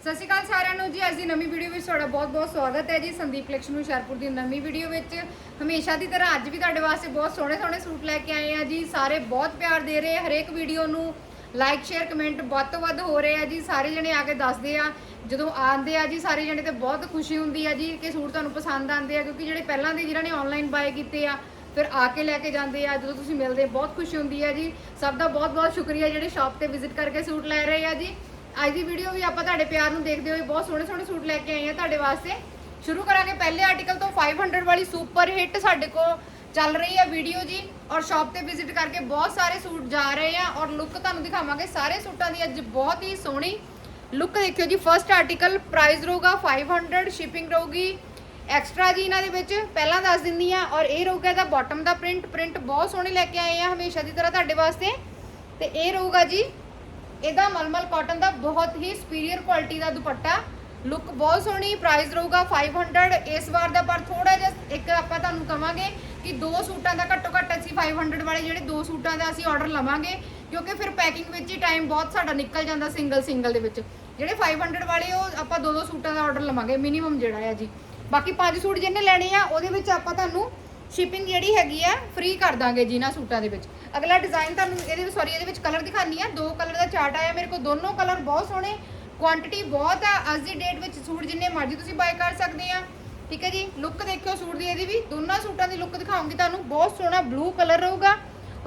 ਸਤਿ ਸ਼੍ਰੀ ਅਕਾਲ ਸਾਰਿਆਂ ਨੂੰ ਜੀ, ਅੱਜ ਦੀ ਨਵੀਂ ਵੀਡੀਓ ਵਿੱਚ ਤੁਹਾਡਾ ਬਹੁਤ-ਬਹੁਤ ਸਵਾਗਤ ਹੈ ਜੀ, ਸੰਦੀਪ ਕਲੈਕਸ਼ਨ ਹੁਸ਼ਿਆਰਪੁਰ ਦੀ ਨਵੀਂ ਵੀਡੀਓ ਵਿੱਚ। ਹਮੇਸ਼ਾ ਦੀ ਤਰ੍ਹਾਂ ਅੱਜ ਵੀ ਤੁਹਾਡੇ ਵਾਸਤੇ ਬਹੁਤ ਸੋਹਣੇ-ਸੋਹਣੇ ਸੂਟ ਲੈ ਕੇ ਆਏ ਆ ਜੀ, ਸਾਰੇ ਬਹੁਤ ਪਿਆਰ ਦੇ ਰਹੇ ਹਰੇਕ ਵੀਡੀਓ ਨੂੰ ਲਾਈਕ ਸ਼ੇਅਰ ਕਮੈਂਟ ਵੱਧ ਤੋਂ ਵੱਧ ਹੋ ਰਹੇ ਆ ਜੀ, ਸਾਰੇ ਜਣੇ ਆ ਕੇ ਦੱਸਦੇ ਆ, ਜਦੋਂ ਆਉਂਦੇ ਆ ਜੀ, ਸਾਰੇ ਜਣੇ ਤੇ ਬਹੁਤ ਖੁਸ਼ੀ ਹੁੰਦੀ ਆ ਜੀ ਕਿ ਸੂਟ ਤੁਹਾਨੂੰ ਪਸੰਦ ਆਉਂਦੇ ਆ, ਕਿਉਂਕਿ ਜਿਹੜੇ ਪਹਿਲਾਂ ਦੇ ਜਿਨ੍ਹਾਂ ਨੇ ਆਨਲਾਈਨ ਬਾਏ ਕੀਤੇ ਆ, ਫਿਰ ਆ ਕੇ ਲੈ ਕੇ ਜਾਂਦੇ ਆ, ਜਦੋਂ ਤੁਸੀਂ ਮਿਲਦੇ ਬਹੁਤ ਖੁਸ਼ੀ ਹੁੰਦੀ ਆ ਜੀ। ਸਭ ਦਾ ਬਹੁਤ-ਬਹੁਤ ਸ਼ੁਕਰੀਆ ਜਿਹੜੇ ਸ਼ਾਪ ਤੇ ਵਿਜ਼ਿਟ ਕਰਕੇ ਸੂਟ ਲੈ ਰਹੇ ਆ ਜੀ। ਅੱਜ ਦੀ ਵੀਡੀਓ ਵੀ ਆਪਾਂ ਤੁਹਾਡੇ ਪਿਆਰ ਨੂੰ ਦੇਖਦੇ ਹੋਏ ਬਹੁਤ ਸੋਹਣੇ ਸੋਹਣੇ ਸੂਟ ਲੈ ਕੇ ਆਏ ਆ ਤੁਹਾਡੇ ਵਾਸਤੇ। ਸ਼ੁਰੂ ਕਰਾਂਗੇ ਪਹਿਲੇ ਆਰਟੀਕਲ ਤੋਂ 500 ਵਾਲੀ ਸੁਪਰ ਹਿੱਟ ਸਾਡੇ ਕੋਲ ਚੱਲ ਰਹੀ ਹੈ ਵੀਡੀਓ ਜੀ ਔਰ ਸ਼ਾਪ ਤੇ ਵਿਜ਼ਿਟ ਕਰਕੇ ਬਹੁਤ ਸਾਰੇ ਸੂਟ ਜਾ ਰਹੇ ਆ ਔਰ ਲੁੱਕ ਤੁਹਾਨੂੰ ਦਿਖਾਵਾਂਗੇ ਸਾਰੇ ਸੂਟਾਂ ਦੀ ਅੱਜ ਬਹੁਤ ਹੀ ਸੋਹਣੀ ਲੁੱਕ ਦੇਖਿਓ ਜੀ। ਫਰਸਟ ਆਰਟੀਕਲ ਪ੍ਰਾਈਸ ਰਹੂਗਾ 500 ਸ਼ਿਪਿੰਗ ਰਹੂਗੀ। ਐਕਸਟਰਾ ਜੀ ਇਹਨਾਂ ਦੇ ਵਿੱਚ ਪਹਿਲਾਂ ਦੱਸ ਦਿੰਦੀ ਆ ਔਰ ਇਹ ਰਹੂਗਾ ਇਹਦਾ ਬਾਟਮ ਦਾ ਪ੍ਰਿੰਟ ਪ੍ਰਿੰਟ ਬਹੁਤ ਸੋਹਣੇ ਲੈ ਕੇ ਆਏ ਆ ਹਮੇਸ਼ਾ ਦੀ ਤਰ੍ਹਾਂ ਤੁਹਾਡੇ ਵਾਸਤੇ। ਤੇ ਇਹ ਰਹੂਗਾ ਜੀ ਇਹਦਾ ਮਲਮਲ ਕਾਟਨ ਦਾ ਬਹੁਤ ਹੀ ਸੁਪੀਰੀਅਰ ਕੁਆਲਿਟੀ ਦਾ ਦੁਪੱਟਾ। ਲੁੱਕ ਬਹੁਤ ਸੋਹਣੀ ਪ੍ਰਾਈਸ ਰਹੂਗਾ 500 ਇਸ ਵਾਰ ਦਾ ਪਰ ਥੋੜਾ ਜਿਹਾ ਇੱਕ ਆਪਾਂ ਤੁਹਾਨੂੰ ਕਵਾਂਗੇ ਕਿ ਦੋ ਸੂਟਾਂ ਦਾ ਘੱਟੋ ਘੱਟ ਅਸੀਂ 500 ਵਾਲੇ ਜਿਹੜੇ ਦੋ ਸੂਟਾਂ ਦਾ ਅਸੀਂ ਆਰਡਰ ਲਵਾਂਗੇ, ਕਿਉਂਕਿ ਫਿਰ ਪੈਕਿੰਗ ਵਿੱਚ ਹੀ ਟਾਈਮ ਬਹੁਤ ਸਾਡਾ ਨਿਕਲ ਜਾਂਦਾ ਸਿੰਗਲ ਸਿੰਗਲ ਦੇ ਵਿੱਚ। ਜਿਹੜੇ 500 ਵਾਲੇ ਉਹ ਆਪਾਂ ਦੋ ਦੋ ਸੂਟਾਂ ਦਾ ਆਰਡਰ ਲਵਾਂਗੇ ਮਿਨੀਮਮ ਜਿਹੜਾ ਆ ਜੀ। ਬਾਕੀ ਪੰਜ ਸੂਟ ਜਿਹਨੇ ਲੈਣੇ ਆ, ਉਹਦੇ ਵਿੱਚ ਆਪਾਂ ਤੁਹਾਨੂੰ ਸ਼ਿਪਿੰਗ ਜਿਹੜੀ ਹੈਗੀ ਆ ਫ੍ਰੀ ਕਰ ਦਾਂਗੇ ਜੀ ਇਹਨਾਂ ਸੂਟਾਂ ਦੇ ਵਿੱਚ। ਅਗਲਾ ਡਿਜ਼ਾਈਨ ਤੁਹਾਨੂੰ ਇਹਦੇ ਵਿੱਚ ਸੌਰੀ ਇਹਦੇ ਵਿੱਚ ਕਲਰ ਦਿਖਾਨੀ ਆ। ਦੋ ਕਲਰ ਦਾ ਚਾਰਟ ਆਇਆ, ਮੇਰੇ ਕੋਲ ਦੋਨੋਂ ਕਲਰ ਬਹੁਤ ਸੋਹਣੇ। ਕੁਆਂਟੀਟੀ ਬਹੁਤ ਆ ਅੱਜ ਦੀ ਡੇਟ ਵਿੱਚ ਸੂਟ ਜਿੰਨੇ ਮਰਜ਼ੀ ਤੁਸੀਂ ਬਾਏ ਕਰ ਸਕਦੇ ਆ। ਠੀਕ ਹੈ ਜੀ? ਲੁੱਕ ਦੇਖਿਓ ਸੂਟ ਦੀ ਇਹਦੀ ਵੀ। ਦੋਨਾਂ ਸੂਟਾਂ ਦੀ ਲੁੱਕ ਦਿਖਾਉਂਗੀ ਤੁਹਾਨੂੰ। ਬਹੁਤ ਸੋਹਣਾ ਬਲੂ ਕਲਰ ਰਹੂਗਾ।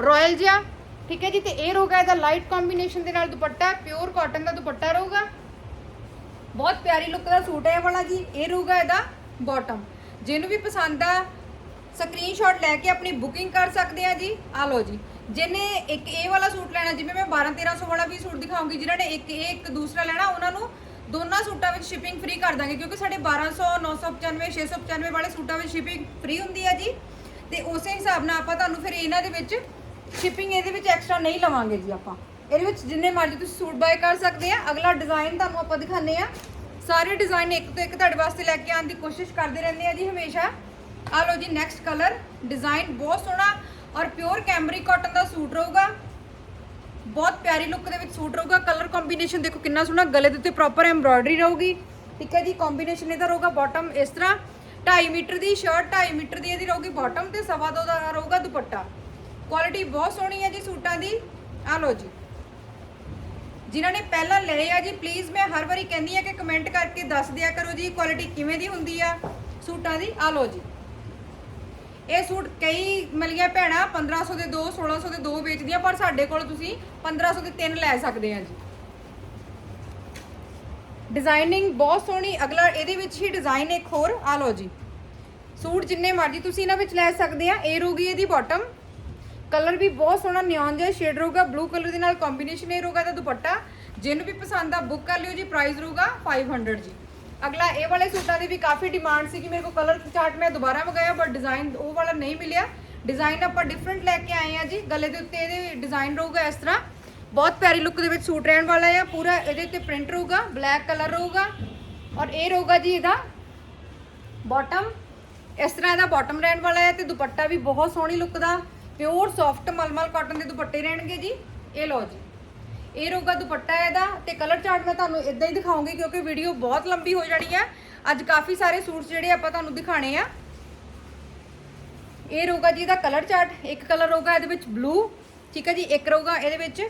ਰਾਇਲ ਜਿਹਾ। ਠੀਕ ਹੈ ਜੀ? ਤੇ ਇਹ ਰਹੂਗਾ ਇਹਦਾ ਲਾਈਟ ਕੰਬੀਨੇਸ਼ਨ ਦੇ ਨਾਲ ਦੁਪੱਟਾ ਪਿਓਰ ਕਾਟਨ ਦਾ ਦੁਪੱਟਾ ਰਹੂਗਾ। ਬਹੁਤ ਪਿਆਰੀ ਲੁੱਕ ਦਾ ਸੂਟ ਹੈ ਇਹ ਵਾਲਾ ਜੀ। ਇਹ ਰਹੂਗਾ ਇਹਦਾ ਬਾਟਮ ਜਿਹਨੂੰ ਵੀ ਪਸੰਦ ਆ ਸਕਰੀਨਸ਼ਾਟ ਲੈ ਕੇ ਆਪਣੀ ਬੁਕਿੰਗ ਕਰ ਸਕਦੇ ਆ ਜੀ। ਆ ਲਓ ਜੀ। ਜਿਹਨੇ ਇੱਕ ਇਹ ਵਾਲਾ ਸੂਟ ਲੈਣਾ, ਜਿਵੇਂ ਮੈਂ 12 1300 ਵਾਲਾ ਵੀ ਸੂਟ ਦਿਖਾਉਂਗੀ ਜਿਨ੍ਹਾਂ ਨੇ ਇੱਕ ਇਹ, ਇੱਕ ਦੂਸਰਾ ਲੈਣਾ, ਉਹਨਾਂ ਨੂੰ ਦੋਨਾਂ ਸੂਟਾਂ ਵਿੱਚ ਸ਼ਿਪਿੰਗ ਫ੍ਰੀ ਕਰ ਦਾਂਗੇ, ਕਿਉਂਕਿ ਸਾਡੇ 1200 995 695 ਵਾਲੇ ਸੂਟਾਂ ਵਿੱਚ ਸ਼ਿਪਿੰਗ ਫ੍ਰੀ ਹੁੰਦੀ ਹੈ ਜੀ। ਤੇ ਉਸੇ ਹਿਸਾਬ ਨਾਲ ਆਪਾਂ ਤੁਹਾਨੂੰ ਫਿਰ ਇਹਨਾਂ ਦੇ ਵਿੱਚ ਸ਼ਿਪਿੰਗ ਇਹਦੇ ਵਿੱਚ ਐਕਸਟਰਾ ਨਹੀਂ ਲਵਾਂਗੇ ਜੀ ਆਪਾਂ। ਇਹਦੇ ਵਿੱਚ ਜਿੰਨੇ ਮਰਜ਼ੀ ਤੁਸੀਂ ਸੂਟ ਬਾਏ ਕਰ ਸਕਦੇ ਆ। ਅਗਲਾ ਡਿਜ਼ਾਈਨ ਤੁਹਾਨੂੰ ਆਪਾਂ ਦਿਖਾਣੇ ਆ। ਸਾਰੇ ਡਿਜ਼ਾਈਨ ਇੱਕ ਤੋਂ ਇੱਕ ਤੁਹਾਡੇ ਵਾਸਤੇ ਲੈ ਕੇ ਆਉਣ ਦੀ ਕੋਸ਼ਿਸ਼ ਕਰਦੇ ਰਹਿੰਦੇ ਆ ਜੀ ਹਮੇਸ਼ਾ। ਆ ਲਓ ਜੀ ਨੈਕਸਟ ਕਲਰ ਡਿਜ਼ਾਈਨ ਬਹੁਤ ਸੋਹਣਾ ਔਰ ਪਿਓਰ ਕੈਮਰਿਕ ਕਾਟਨ ਦਾ ਸੂਟ ਰਹੂਗਾ। ਬਹੁਤ ਪਿਆਰੀ ਲੁੱਕ ਦੇ ਵਿੱਚ ਸੂਟ ਰਹੂਗਾ। ਕਲਰ ਕੰਬੀਨੇਸ਼ਨ ਦੇਖੋ ਕਿੰਨਾ ਸੋਹਣਾ, ਗਲੇ ਦੇ ਉੱਤੇ ਪ੍ਰੋਪਰ ਐਮਬ੍ਰੋਇਡਰੀ ਰਹੂਗੀ। ਠੀਕ ਹੈ ਜੀ ਕੰਬੀਨੇਸ਼ਨ ਇਹਦਾ ਰਹੂਗਾ ਬਾਟਮ ਇਸ ਤਰ੍ਹਾਂ। 2.5 ਮੀਟਰ ਦੀ ਸ਼ਰਟ 2.5 ਮੀਟਰ ਦੀ ਇਹਦੀ ਰਹੂਗੀ ਬਾਟਮ ਤੇ ਸਵਾ ਦੋ ਦਾ ਰਹੂਗਾ ਦੁਪੱਟਾ। ਕੁਆਲਿਟੀ ਬਹੁਤ ਸੋਹਣੀ ਹੈ ਜੀ ਸੂਟਾਂ ਦੀ। ਆ ਲਓ ਜੀ। ਜਿਨ੍ਹਾਂ ਨੇ ਪਹਿਲਾਂ ਲਏ ਆ ਜੀ ਪਲੀਜ਼ ਮੈਂ ਹਰ ਵਾਰੀ ਕਹਿੰਦੀ ਆ ਕਿ ਕਮੈਂਟ ਕਰਕੇ ਦੱਸ ਦਿਆ ਕਰੋ ਜੀ ਕੁਆਲਿਟੀ ਕਿਵੇਂ ਦੀ ਹੁੰਦੀ ਆ ਸੂਟਾਂ ਦੀ। ਆ ਲਓ ਜੀ। ਇਹ ਸੂਟ ਕਈ ਮਲੀਆਂ ਭੈਣਾਂ 1500 ਦੇ ਦੋ 1600 ਦੇ ਦੋ ਵੇਚਦੀਆਂ, ਪਰ ਸਾਡੇ ਕੋਲ ਤੁਸੀਂ 1500 ਦੇ ਤਿੰਨ ਲੈ ਸਕਦੇ ਆ ਜੀ। ਡਿਜ਼ਾਈਨਿੰਗ ਬਹੁਤ ਸੋਹਣੀ, ਅਗਲਾ ਇਹਦੇ ਵਿੱਚ ਹੀ ਡਿਜ਼ਾਈਨ ਇੱਕ ਹੋਰ ਆ ਲਓ ਜੀ। ਸੂਟ ਜਿੰਨੇ ਮਰਜ਼ੀ ਤੁਸੀਂ ਇਹਨਾਂ ਵਿੱਚ ਲੈ ਸਕਦੇ ਆ, ਇਹ ਰਹੂਗੀ ਇਹਦੀ ਬਾਟਮ ਕਲਰ ਵੀ ਬਹੁਤ ਸੋਹਣਾ ਨਿਓਨ ਜਿਹਾ ਸ਼ੇਡ ਰਹੂਗਾ ਬਲੂ ਕਲਰ ਦੇ ਨਾਲ ਕੰਬੀਨੇਸ਼ਨ ਇਹ ਰਹੂਗਾ ਇਹਦਾ ਦੁਪੱਟਾ। ਜਿਹਨੂੰ ਵੀ ਪਸੰਦ ਆ ਬੁੱਕ ਕਰ ਲਿਓ ਜੀ ਪ੍ਰਾਈਸ ਰਹੂਗਾ 500 ਜੀ। ਅਗਲਾ ਇਹ ਵਾਲੇ ਸੂਟਾਂ ਦੀ ਵੀ ਕਾਫੀ ਡਿਮਾਂਡ ਸੀ ਕਿ ਮੇਰੇ ਕੋਲ ਕਲਰ ਚਾਰਟ ਮੈਂ ਦੁਬਾਰਾ ਮੰਗਾਇਆ ਬਟ ਡਿਜ਼ਾਈਨ ਉਹ ਵਾਲਾ ਨਹੀਂ ਮਿਲਿਆ। ਡਿਜ਼ਾਈਨ ਆਪਾਂ ਡਿਫਰੈਂਟ ਲੈ ਕੇ ਆਏ ਆ ਜੀ। ਗਲੇ ਦੇ ਉੱਤੇ ਇਹਦੇ ਡਿਜ਼ਾਈਨ ਰਹੂਗਾ ਇਸ ਤਰ੍ਹਾਂ। ਬਹੁਤ ਪਿਆਰੀ ਲੁੱਕ ਦੇ ਵਿੱਚ ਸੂਟ ਰਹਿਣ ਵਾਲਾ ਆ। ਪੂਰਾ ਇਹਦੇ ਉੱਤੇ ਪ੍ਰਿੰਟ ਰਹੂਗਾ ਬਲੈਕ ਕਲਰ ਰਹੂਗਾ। ਔਰ ਇਹ ਰਹੂਗਾ ਜੀ ਇਹਦਾ ਬਾਟਮ ਇਸ ਤਰ੍ਹਾਂ ਇਹਦਾ ਬਾਟਮ ਰਹਿਣ ਵਾਲਾ ਹੈ ਤੇ ਦੁਪੱਟਾ ਵੀ ਬਹੁਤ ਸੋਹਣੀ ਲੁੱਕ ਦਾ। ਪਿਓਰ ਸੌਫਟ ਮਲਮਲ ਕਾਟਨ ਦੇ ਦੁਪੱਟੇ ਰਹਿਣਗੇ ਜੀ। ਇਹ ਲਓ ਜੀ। ਇਹ ਰਹੂਗਾ ਦੁਪੱਟਾ ਇਹਦਾ ਤੇ ਕਲਰ ਚਾਰਟ ਮੈਂ ਤੁਹਾਨੂੰ ਇਦਾਂ ਹੀ ਦਿਖਾਉਂਗੀ ਕਿਉਂਕਿ ਵੀਡੀਓ ਬਹੁਤ ਲੰਬੀ ਹੋ ਜਾਣੀ ਆ ਅੱਜ ਕਾਫੀ ਸਾਰੇ ਸੂਟਸ ਜਿਹੜੇ ਆਪਾਂ ਤੁਹਾਨੂੰ ਦਿਖਾਣੇ ਆ। ਇਹ ਰਹੂਗਾ ਜੀ ਇਹਦਾ ਕਲਰ ਚਾਰਟ ਇੱਕ ਕਲਰ ਰਹੂਗਾ ਇਹਦੇ ਵਿੱਚ ਬਲੂ ਠੀਕ ਹੈ ਜੀ, ਇੱਕ ਰਹੂਗਾ ਇਹਦੇ ਵਿੱਚ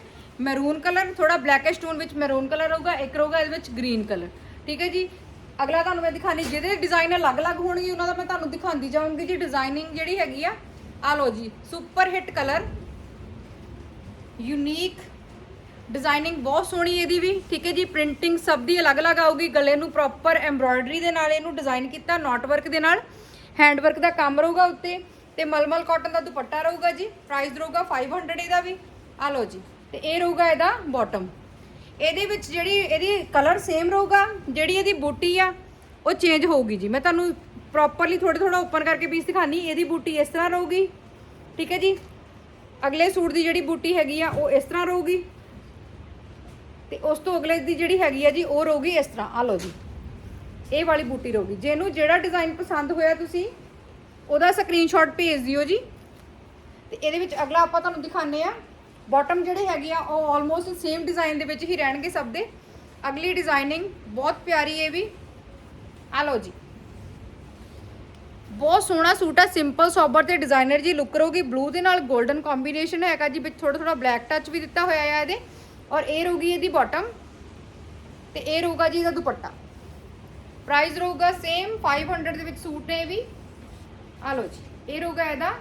ਮੈਰੂਨ ਕਲਰ ਥੋੜਾ ਬਲੈਕਿਸ਼ ਟੋਨ ਵਿੱਚ ਮੈਰੂਨ ਕਲਰ ਰਹੂਗਾ, ਇੱਕ ਰਹੂਗਾ ਇਹਦੇ ਵਿੱਚ ਗ੍ਰੀਨ ਕਲਰ ਠੀਕ ਹੈ ਜੀ। ਅਗਲਾ ਤੁਹਾਨੂੰ ਮੈਂ ਦਿਖਾਣੀ ਜਿਹਦੇ ਡਿਜ਼ਾਈਨ ਅਲੱਗ-ਅਲੱਗ ਹੋਣਗੇ, ਉਹਨਾਂ ਦਾ ਮੈਂ ਤੁਹਾਨੂੰ ਦਿਖਾਉਂਦੀ ਜਾਵਾਂਗੀ ਜੀ ਡਿਜ਼ਾਈਨਿੰਗ ਜਿਹੜੀ ਹੈਗੀ ਆ। ਆ ਲਓ ਜੀ super hit colour unique designing ਬਹੁਤ ਸੋਹਣੀ ਇਹਦੀ ਵੀ, ਠੀਕ ਹੈ ਜੀ? ਪ੍ਰਿੰਟਿੰਗ ਸਭ ਦੀ ਅਲੱਗ-ਅਲੱਗ ਆਊਗੀ, ਗਲੇ ਨੂੰ ਪ੍ਰੋਪਰ ਐਮਬ੍ਰੋਇਡਰੀ ਦੇ ਨਾਲ ਇਹਨੂੰ ਡਿਜ਼ਾਈਨ ਕੀਤਾ ਨੋਟ ਵਰਕ ਦੇ ਨਾਲ। ਹੈਂਡ ਵਰਕ ਦਾ ਕੰਮ ਰਹੂਗਾ ਉੱਤੇ ਤੇ ਮਲਮਲ ਕਾਟਨ ਦਾ ਦੁਪੱਟਾ ਰਹੂਗਾ ਜੀ ਪ੍ਰਾਈਸ ਰਹੂਗਾ 500 ਇਹਦਾ ਵੀ। ਆ ਲਓ ਜੀ, ਤੇ ਇਹ ਰਹੂਗਾ ਇਹਦਾ ਬਾਟਮ ਇਹਦੇ ਵਿੱਚ ਜਿਹੜੀ ਇਹਦੀ ਕਲਰ ਸੇਮ ਰਹੂਗਾ, ਜਿਹੜੀ ਇਹਦੀ ਬੂਟੀ ਆ, ਉਹ ਚੇਂਜ ਹੋਊਗੀ ਜੀ। ਮੈਂ ਤੁਹਾਨੂੰ ਪ੍ਰੋਪਰਲੀ ਥੋੜਾ ਥੋੜਾ ਓਪਨ ਕਰਕੇ ਪੀਸ ਦਿਖਾਣੀ ਇਹਦੀ ਬੂਟੀ ਇਸ ਤਰ੍ਹਾਂ ਰਹੂਗੀ, ਠੀਕ ਹੈ ਜੀ? ਅਗਲੇ ਸੂਟ ਦੀ ਜਿਹੜੀ ਬੂਟੀ ਹੈਗੀ ਆ, ਉਹ ਇਸ ਤਰ੍ਹਾਂ ਰਹੂਗੀ। ਤੇ ਉਸ ਤੋਂ ਅਗਲੇ ਦੀ ਜਿਹੜੀ ਹੈਗੀ ਆ ਜੀ, ਉਹ ਰਹੂਗੀ ਇਸ ਤਰ੍ਹਾਂ। ਆ ਲਓ ਜੀ। ਇਹ ਵਾਲੀ ਬੂਟੀ ਰਹੂਗੀ ਜਿਹਨੂੰ ਜਿਹੜਾ ਡਿਜ਼ਾਈਨ ਪਸੰਦ ਹੋਇਆ ਤੁਸੀਂ, ਉਹਦਾ ਸਕਰੀਨਸ਼ਾਟ ਭੇਜ ਦਿਓ ਜੀ। ਤੇ ਇਹਦੇ ਵਿੱਚ ਅਗਲਾ ਆਪਾਂ ਤੁਹਾਨੂੰ ਦਿਖਾਣੇ ਆ ਬਾਟਮ ਜਿਹੜੇ ਹੈਗੇ ਆ, ਉਹ ਆਲਮੋਸਟ ਸੇਮ ਡਿਜ਼ਾਈਨ ਦੇ ਵਿੱਚ ਹੀ ਰਹਿਣਗੇ ਸਭ ਦੇ। ਅਗਲੀ ਡਿਜ਼ਾਈਨਿੰਗ ਬਹੁਤ ਪਿਆਰੀ ਇਹ ਵੀ। ਆ ਲਓ ਜੀ। ਬਹੁਤ ਸੋਹਣਾ ਸੂਟ ਆ। ਸਿੰਪਲ ਸੋਬਰ ਤੇ ਡਿਜ਼ਾਈਨਰ ਜੀ ਲੁੱਕ ਰਹੂਗੀ ਬਲੂ ਦੇ ਨਾਲ 골ਡਨ ਕੰਬੀਨੇਸ਼ਨ ਹੈਗਾ ਜੀ, ਵਿੱਚ ਥੋੜਾ ਥੋੜਾ ਬਲੈਕ ਟੱਚ ਵੀ ਦਿੱਤਾ ਹੋਇਆ ਆ ਇਹਦੇ। ਔਰ ਇਹ ਰਹੂਗੀ ਇਹਦੀ ਬਾਟਮ ਤੇ ਇਹ ਰਹੂਗਾ ਜੀ ਇਹਦਾ ਦੁਪੱਟਾ। ਪ੍ਰਾਈਸ ਰਹੂਗਾ ਸੇਮ 500 ਦੇ ਵਿੱਚ ਸੂਟ ਨੇ ਇਹ ਵੀ। ਆ ਲਓ ਜੀ ਇਹ ਰਹੂਗਾ ਇਹਦਾ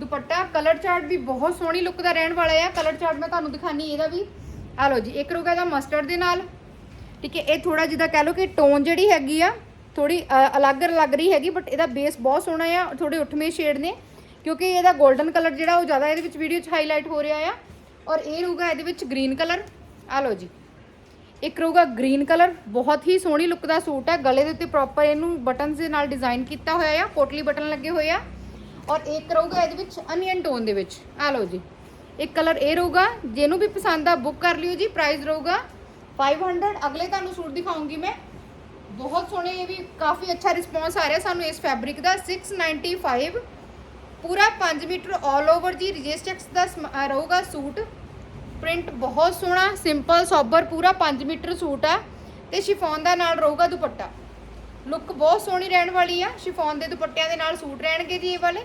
ਦੁਪੱਟਾ। ਕਲਰ ਚਾਰਟ ਵੀ ਬਹੁਤ ਸੋਹਣੀ ਲੁੱਕ ਦਾ ਰਹਿਣ ਵਾਲਾ ਹੈ ਕਲਰ ਚਾਰਟ ਮੈਂ ਤੁਹਾਨੂੰ ਦਿਖਾਣੀ ਇਹਦਾ ਵੀ। ਆ ਲਓ ਜੀ, ਇੱਕ ਰਹੂਗਾ ਇਹਦਾ ਮਸਟਰਡ ਦੇ ਨਾਲ। ਠੀਕ ਹੈ, ਇਹ ਥੋੜਾ ਜਿਹਾ ਕਹਿ ਲਓ ਕਿ ਟੋਨ ਜਿਹੜੀ ਹੈਗੀ ਆ ਥੋੜੀ ਅਲੱਗ ਲੱਗ ਰਹੀ ਹੈਗੀ ਬਟ ਇਹਦਾ ਬੇਸ ਬਹੁਤ ਸੋਹਣਾ ਆ। ਥੋੜੇ ਉੱਠਵੇਂ ਸ਼ੇਡ ਨੇ, ਕਿਉਂਕਿ ਇਹਦਾ 골ਡਨ ਕਲਰ ਜਿਹੜਾ ਉਹ ਜ਼ਿਆਦਾ ਇਹਦੇ ਵਿੱਚ ਵੀਡੀਓ 'ਚ ਹਾਈਲਾਈਟ ਹੋ ਰਿਹਾ ਆ। ਔਰ ਇਹ ਰਹੂਗਾ ਇਹਦੇ ਵਿੱਚ ਗ੍ਰੀਨ ਕਲਰ ਆ ਲਓ ਜੀ। ਇੱਕ ਰਹੂਗਾ ਗ੍ਰੀਨ ਕਲਰ ਬਹੁਤ ਹੀ ਸੋਹਣੀ ਲੁੱਕ ਦਾ ਸੂਟ ਹੈ। ਗਲੇ ਦੇ ਉੱਤੇ ਪ੍ਰੋਪਰ ਇਹਨੂੰ ਬਟਨਸ ਦੇ ਨਾਲ ਡਿਜ਼ਾਈਨ ਕੀਤਾ ਹੋਇਆ ਆ। ਕੋਟਲੀ ਬਟਨ ਲੱਗੇ ਹੋਏ ਆ। ਔਰ ਇੱਕ ਰਹੂਗਾ ਇਹਦੇ ਵਿੱਚ ਅਨੀਅਨ ਟੋਨ ਦੇ ਵਿੱਚ। ਆ ਲਓ ਜੀ। ਇੱਕ ਕਲਰ ਇਹ ਰਹੂਗਾ। ਜਿਹਨੂੰ ਵੀ ਪਸੰਦ ਆ ਬੁੱਕ ਕਰ ਲਿਓ ਜੀ। ਪ੍ਰਾਈਸ ਰਹੂਗਾ 500 ਅਗਲੇ ਤੁਹਾਨੂੰ ਸੂਟ ਦਿਖਾਉਂਗੀ ਮੈਂ। ਬਹੁਤ ਸੋਹਣੇ ਇਹ ਵੀ ਕਾਫੀ ਅੱਛਾ ਰਿਸਪੌਂਸ ਆ ਰਿਹਾ ਸਾਨੂੰ ਇਸ ਫੈਬਰਿਕ ਦਾ। 695 ਪੂਰਾ 5 ਮੀਟਰ ਆਲ ਓਵਰ ਜੀ ਰਜਿਸਟੈਕਸ ਦਾ ਸਮ- ਅਹ ਰਹੂਗਾ ਸੂਟ। ਪ੍ਰਿੰਟ ਬਹੁਤ ਸੋਹਣਾ ਸਿੰਪਲ ਸੋਬਰ ਪੂਰਾ 5 ਮੀਟਰ ਸੂਟ ਆ। ਤੇ ਸ਼ਿਫੋਨ ਦਾ ਨਾਲ ਰਹੂਗਾ ਦੁਪੱਟਾ। ਲੁੱਕ ਬਹੁਤ ਸੋਹਣੀ ਰਹਿਣ ਵਾਲੀ ਆ। ਸ਼ਿਫੋਨ ਦੇ ਦੁਪੱਟਿਆਂ ਦੇ ਨਾਲ ਸੂਟ ਰਹਿਣਗੇ ਜੀ ਇਹ ਵਾਲੇ।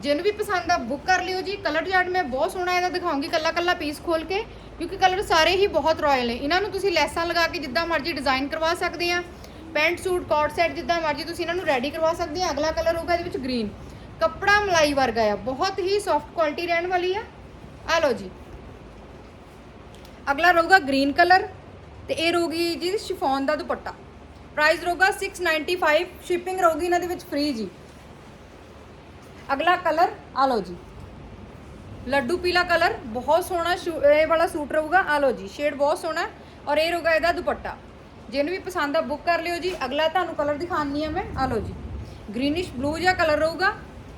ਜਿਹਨੂੰ ਵੀ ਪਸੰਦ ਆ ਬੁੱਕ ਕਰ ਲਿਓ ਜੀ। ਕਲਰ ਚਾਰਟ ਮੈਂ ਬਹੁਤ ਸੋਹਣਾ ਇਹਦਾ ਦਿਖਾਉਂਗੀ ਕੱਲਾ ਕੱਲਾ ਪੀਸ ਖੋਲ ਕੇ, ਕਿਉਂਕਿ ਕਲਰ ਸਾਰੇ ਹੀ ਬਹੁਤ ਰਾਇਲ ਨੇ। ਇਹਨਾਂ ਨੂੰ ਤੁਸੀਂ ਲੈਸਾਂ ਲਗਾ ਕੇ ਜਿੱਦਾਂ ਮਰਜ਼ੀ ਡਿਜ਼ਾਈਨ ਕਰਵਾ ਸਕਦੇ ਆ। ਪੈਂਟ ਸੂਟ ਕੋਟ ਸੈਟ ਜਿੱਦਾਂ ਮਰਜ਼ੀ ਤੁਸੀਂ ਇਹਨਾਂ ਨੂੰ ਰੈਡੀ ਕਰਵਾ ਸਕਦੇ ਆ। ਅਗਲਾ ਕਲਰ ਹੋਊਗਾ ਇਹਦੇ ਵਿੱਚ ਗ੍ਰੀਨ ਕੱਪੜਾ ਮਲਾਈ ਵਰਗਾ ਆ, ਬਹੁਤ ਹੀ ਸੌਫਟ ਕੁਆਲਿਟੀ ਰਹਿਣ ਵਾਲੀ ਆ। ਆ ਲਓ ਜੀ। ਅਗਲਾ ਰਹੂਗਾ ਗ੍ਰੀਨ ਕਲਰ ਤੇ ਇਹ ਰਹੂਗੀ ਜੀ ਸ਼ਿਫੋਨ ਦਾ ਦੁਪੱਟਾ। ਪ੍ਰਾਈਸ ਰਹੂਗਾ 695 ਸ਼ਿਪਿੰਗ ਰਹੂਗੀ ਇਹਨਾਂ ਦੇ ਵਿੱਚ ਫ੍ਰੀ ਜੀ। ਅਗਲਾ ਕਲਰ ਆ ਲਓ ਜੀ। ਲੱਡੂ ਪੀਲਾ ਕਲਰ ਬਹੁਤ ਸੋਹਣਾ ਸ਼ੂ- ਇਹ ਵਾਲਾ ਸੂਟ ਰਹੂਗਾ, ਆ ਲਓ ਜੀ। ਸ਼ੇਡ ਬਹੁਤ ਸੋਹਣਾ ਔਰ ਇਹ ਰਹੂਗਾ ਇਹਦਾ ਦੁਪੱਟਾ। ਜਿਹਨੂੰ ਵੀ ਪਸੰਦ ਆ ਬੁੱਕ ਕਰ ਲਿਓ ਜੀ। ਅਗਲਾ ਤੁਹਾਨੂੰ ਕਲਰ ਦਿਖਾਉਣੀ ਆ ਮੈਂ, ਆ ਲਓ ਜੀ। ਗ੍ਰੀਨਿਸ਼ ਬਲੂ ਜਿਹਾ ਕਲਰ ਰਹੂਗਾ।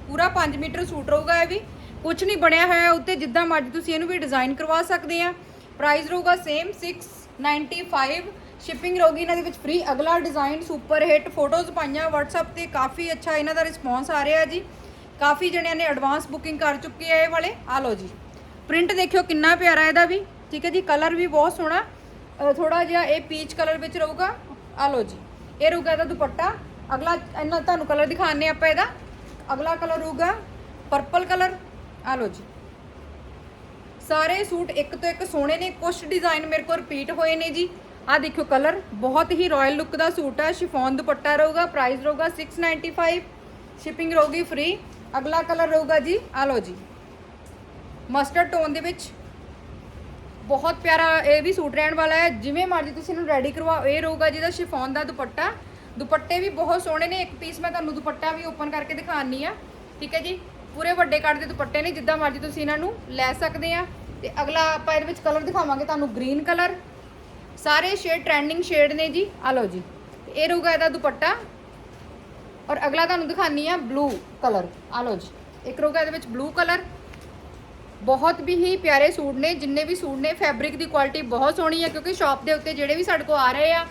ਪੂਰਾ 5 ਮੀਟਰ ਸੂਟ ਰਹੂਗਾ ਇਹ ਵੀ। ਕੁਝ ਨਹੀਂ ਬਣਿਆ ਹੋਇਆ ਉੱਤੇ, ਜਿੱਦਾਂ ਮਰਜ਼ੀ ਤੁਸੀਂ ਇਹਨੂੰ ਵੀ ਡਿਜ਼ਾਈਨ ਕਰਵਾ ਸਕਦੇ ਆ। ਪ੍ਰਾਈਸ ਰਹੂਗਾ ਸੇਮ 695 ਸ਼ਿਪਿੰਗ ਰਹੂਗੀ ਇਹਨਾਂ ਦੇ ਵਿੱਚ ਫ੍ਰੀ ਅਗਲਾ ਡਿਜ਼ਾਈਨ ਸੁਪਰ ਹਿੱਟ ਫੋਟੋਜ਼ ਪਾਈਆਂ, WhatsApp ਤੇ ਕਾਫੀ ਅੱਛਾ ਇਹਨਾਂ ਦਾ ਰਿਸਪੌਂਸ ਆ ਰਿਹਾ ਜੀ। ਕਾਫੀ ਜਣਿਆਂ ਨੇ ਐਡਵਾਂਸ ਬੁਕਿੰਗ ਕਰ ਚੁੱਕੇ ਆ ਇਹ ਵਾਲੇ। ਆ ਲਓ ਜੀ। ਪ੍ਰਿੰਟ ਦੇਖਿਓ ਕਿੰਨਾ ਪਿਆਰਾ ਇਹਦਾ ਵੀ। ਠੀਕ ਹੈ ਜੀ ਕਲਰ ਵੀ ਬਹੁਤ ਸੋਹਣਾ। ਥੋੜਾ ਜਿਹਾ ਇਹ ਪੀਚ ਕਲਰ ਵਿੱਚ ਰਹੂਗਾ। ਆ ਲਓ ਜੀ। ਇਹ ਰਹੂਗਾ ਇਹਦਾ ਦੁਪੱਟਾ। ਅਗਲਾ, ਇਹਨਾਂ ਤੁਹਾਨੂੰ ਕਲਰ ਦਿਖਾਣੇ ਆਪਾਂ ਇਹਦਾ। ਅਗਲਾ ਕਲਰ ਹੋਊਗਾ ਪਰਪਲ ਕਲਰ ਆ ਲਓ ਜੀ ਸਾਰੇ ਸੂਟ ਇੱਕ ਤੋਂ ਇੱਕ ਸੋਹਣੇ ਨੇ ਕੁਝ ਡਿਜ਼ਾਈਨ ਮੇਰੇ ਕੋਲ ਰਿਪੀਟ ਹੋਏ ਨੇ ਜੀ ਆ ਦੇਖਿਓ ਕਲਰ ਬਹੁਤ ਹੀ ਰਾਇਲ ਲੁੱਕ ਦਾ ਸੂਟ ਹੈ ਸ਼ਿਫੋਨ ਦੁਪੱਟਾ ਰਹੂਗਾ ਪ੍ਰਾਈਸ ਰਹੂਗਾ 695 ਸ਼ਿਪਿੰਗ ਰਹੂਗੀ ਫ੍ਰੀ ਅਗਲਾ ਕਲਰ ਰਹੂਗਾ ਜੀ ਆ ਲਓ ਜੀ ਮਸਟਰਡ ਟੋਨ ਦੇ ਵਿੱਚ ਬਹੁਤ ਪਿਆਰਾ ਇਹ ਵੀ ਸੂਟ ਰਹਿਣ ਵਾਲਾ ਹੈ ਜਿਵੇਂ ਮਰਜ਼ੀ ਤੁਸੀਂ ਇਹਨੂੰ ਰੈਡੀ ਕਰਵਾਓ ਇਹ ਰਹੂਗਾ ਜਿਹਦਾ ਸ਼ਿਫੋਨ ਦਾ ਦੁਪੱਟਾ ਦੁਪੱਟੇ ਵੀ ਬਹੁਤ ਸੋਹਣੇ ਨੇ, ਇੱਕ ਪੀਸ ਮੈਂ ਤੁਹਾਨੂੰ ਦੁਪੱਟਾ ਵੀ ਓਪਨ ਕਰਕੇ ਦਿਖਾਣੀ ਆ। ਠੀਕ ਹੈ ਜੀ? ਪੂਰੇ ਵੱਡੇ ਕੱਟ ਦੇ ਦੁਪੱਟੇ ਨੇ, ਜਿੱਦਾਂ ਮਰਜ਼ੀ ਤੁਸੀਂ ਇਹਨਾਂ ਨੂੰ ਲੈ ਸਕਦੇ ਆ। ਤੇ ਅਗਲਾ ਆਪਾਂ ਇਹਦੇ ਵਿੱਚ ਕਲਰ ਦਿਖਾਵਾਂਗੇ, ਤੁਹਾਨੂੰ ਗ੍ਰੀਨ ਕਲਰ ਸਾਰੇ ਸ਼ੇਡ ਟ੍ਰੈਂਡਿੰਗ ਸ਼ੇਡ ਨੇ ਜੀ। ਆ ਲਓ ਜੀ, ਇਹ ਰਹੂਗਾ ਇਹਦਾ ਦੁਪੱਟਾ। ਔਰ ਅਗਲਾ ਤੁਹਾਨੂੰ ਦਿਖਾਨੀ ਆ ਬਲੂ ਕਲਰ ਆ ਲਓ ਜੀ, ਇੱਕ ਰਹੂਗਾ ਇਹਦੇ ਵਿੱਚ ਬਲੂ ਕਲਰ ਬਹੁਤ ਵੀ ਹੀ ਪਿਆਰੇ ਸੂਟ ਨੇ, ਜਿੰਨੇ ਵੀ ਸੂਟ ਨੇ ਫੈਬਰਿਕ ਦੀ ਕੁਆਲਿਟੀ ਬਹੁਤ ਸੋਹਣੀ ਹੈ ਕਿਉਂਕਿ ਸ਼ਾਪ ਦੇ ਉੱਤੇ ਜਿਹੜੇ ਵੀ ਸਾਡੇ ਕੋਲ ਆ ਰਹੇ ਆ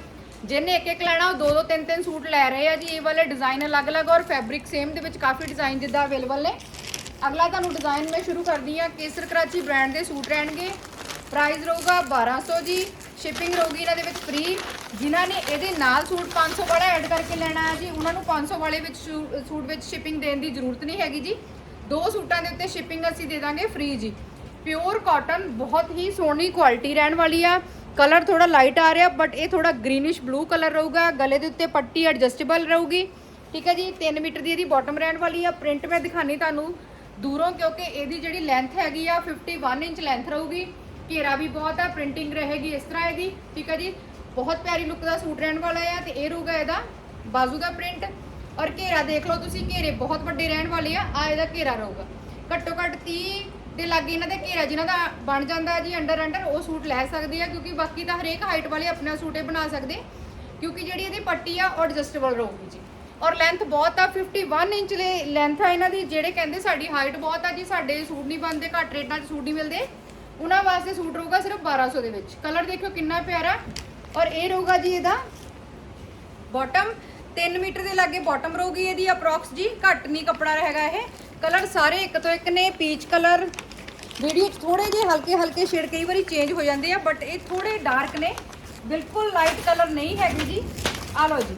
ਜਿਹਨੇ ਇੱਕ ਇੱਕ ਲੈਣਾ, ਉਹ ਦੋ ਦੋ, ਤਿੰਨ ਤਿੰਨ ਸੂਟ ਲੈ ਰਹੇ ਆ ਜੀ। ਇਹ ਵਾਲੇ ਡਿਜ਼ਾਈਨ ਅਲੱਗ-ਅਲੱਗ ਔਰ ਫੈਬਰਿਕ ਸੇਮ ਦੇ ਵਿੱਚ ਕਾਫੀ ਡਿਜ਼ਾਈਨ ਜਿੱਦਾਂ ਅਵੇਲੇਬਲ ਨੇ। ਅਗਲਾ ਤੁਹਾਨੂੰ ਡਿਜ਼ਾਈਨ ਮੈਂ ਸ਼ੁਰੂ ਕਰਦੀ ਆ ਕੇਸਰ ਕਰਾਚੀ ਬ੍ਰਾਂਡ ਦੇ ਸੂਟ ਰਹਿਣਗੇ। ਪ੍ਰਾਈਸ ਰਹੂਗਾ 1200 ਜੀ। ਸ਼ਿਪਿੰਗ ਰਹੂਗੀ ਇਹਨਾਂ ਦੇ ਵਿੱਚ ਫ੍ਰੀ ਜਿਨ੍ਹਾਂ ਨੇ ਇਹਦੇ ਨਾਲ ਸੂਟ 500 ਵਾਲਾ ਐਡ ਕਰਕੇ ਲੈਣਾ ਹੈ ਜੀ, ਉਹਨਾਂ ਨੂੰ 500 ਵਾਲੇ ਵਿੱਚ ਸ਼ੂ- ਸੂਟ ਵਿੱਚ ਸ਼ਿਪਿੰਗ ਦੇਣ ਦੀ ਜ਼ਰੂਰਤ ਨਹੀਂ ਹੈਗੀ ਜੀ। ਦੋ ਸੂਟਾਂ ਦੇ ਉੱਤੇ ਸ਼ਿਪਿੰਗ ਅਸੀਂ ਦੇ ਦਾਂਗੇ ਫ੍ਰੀ ਜੀ। ਪਿਓਰ ਕਾਟਨ ਬਹੁਤ ਹੀ ਸੋਹਣੀ ਕੁਆਲਿਟੀ ਰਹਿਣ ਵਾਲੀ ਆ। ਕਲਰ ਥੋੜਾ ਲਾਈਟ ਆ ਰਿਹਾ ਬਟ ਇਹ ਥੋੜਾ ਗ੍ਰੀਨਿਸ਼ ਬਲੂ ਕਲਰ ਰਹੂਗਾ। ਗਲੇ ਦੇ ਉੱਤੇ ਪੱਟੀ ਐਡਜਸਟੇਬਲ ਰਹੂਗੀ। ਠੀਕ ਹੈ ਜੀ 3 ਮੀਟਰ ਦੀ ਇਹਦੀ ਬਾਟਮ ਰਹਿਣ ਵਾਲੀ ਆ। ਪ੍ਰਿੰਟ ਮੈਂ ਦਿਖਾਣੀ ਤੁਹਾਨੂੰ ਦੂਰੋਂ, ਕਿਉਂਕਿ ਇਹਦੀ ਜਿਹੜੀ ਲੈਂਥ ਹੈਗੀ ਆ 51 ਇੰਚ ਲੈਂਥ ਰਹੂਗੀ। ਘੇਰਾ ਵੀ ਬਹੁਤ ਆ ਪ੍ਰਿੰਟਿੰਗ ਰਹੇਗੀ ਇਸ ਤਰ੍ਹਾਂ ਇਹਦੀ। ਠੀਕ ਹੈ ਜੀ, ਬਹੁਤ ਪਿਆਰੀ ਲੁੱਕ ਦਾ ਸੂਟ ਰਹਿਣ ਵਾਲਾ ਆ ਤੇ ਇਹ ਰਹੂਗਾ ਇਹਦਾ ਬਾਜ਼ੂ ਦਾ ਪ੍ਰਿੰਟ ਔਰ ਘੇਰਾ ਦੇਖ ਲਓ ਤੁਸੀਂ, ਘੇਰੇ ਬਹੁਤ ਵੱਡੇ ਰਹਿਣ ਵਾਲੇ ਆ ਆ ਇਹਦਾ ਘੇਰਾ ਰਹੂਗਾ। ਘੱਟੋ ਘੱਟ 30 ਦੇ ਲਾਗੇ ਇਹਨਾਂ ਦਾ ਘੇਰਾ ਜਿਨ੍ਹਾਂ ਦਾ ਬਣ ਜਾਂਦਾ ਜੀ ਅੰਡਰ ਅੰਡਰ, ਉਹ ਸੂਟ ਲੈ ਸਕਦੇ ਆ, ਕਿਉਂਕਿ ਬਾਕੀ ਤਾਂ ਹਰੇਕ ਹਾਈਟ ਵਾਲੇ ਆਪਣਾ ਸੂਟ ਇਹ ਬਣਾ ਸਕਦੇ, ਕਿਉਂਕਿ ਜਿਹੜੀ ਇਹਦੀ ਪੱਟੀ ਆ, ਉਹ ਐਡਜਸਟੇਬਲ ਰਹੂਗੀ ਜੀ। ਔਰ ਲੈਂਥ ਬਹੁਤ ਆ 51 ਇੰਚ ਦੇ ਲੈਂਥ ਆ ਇਹਨਾਂ ਦੀ, ਜਿਹੜੇ ਕਹਿੰਦੇ ਸਾਡੀ ਹਾਈਟ ਬਹੁਤ ਆ ਜੀ, ਸਾਡੇ ਸੂਟ ਨਹੀਂ ਬਣਦੇ, ਘੱਟ ਰੇਟਾਂ 'ਚ ਸੂਟ ਨਹੀਂ ਮਿਲਦੇ, ਉਹਨਾਂ ਵਾਸਤੇ ਸੂਟ ਰਹੂਗਾ ਸਿਰਫ 1200 ਦੇ ਵਿੱਚ। ਕਲਰ ਦੇਖਿਓ ਕਿੰਨਾ ਪਿਆਰਾ, ਔਰ ਇਹ ਰਹੂਗਾ ਜੀ ਇਹਦਾ ਬਾਟਮ 3 ਮੀਟਰ ਦੇ ਲਾਗੇ ਬਾਟਮ ਰਹੂਗੀ ਇਹਦੀ ਅਪਰੋਕਸ ਜੀ, ਘੱਟ ਨਹੀਂ ਕੱਪੜਾ ਰਹੇਗਾ ਇਹ। ਕਲਰ ਸਾਰੇ ਇੱਕ ਤੋਂ ਇੱਕ ਨੇ ਪੀਚ ਕਲਰ ਵੀਡੀਓ 'ਚ ਥੋੜੇ ਜਿਹੇ ਹਲਕੇ ਹਲਕੇ ਸ਼ੇਡ ਕਈ ਵਾਰੀ ਚੇਂਜ ਹੋ ਜਾਂਦੇ ਆ ਬਟ ਇਹ ਥੋੜੇ ਡਾਰਕ ਨੇ। ਬਿਲਕੁਲ ਲਾਈਟ ਕਲਰ ਨਹੀਂ ਹੈਗੀ ਜੀ। ਆ ਲਓ ਜੀ,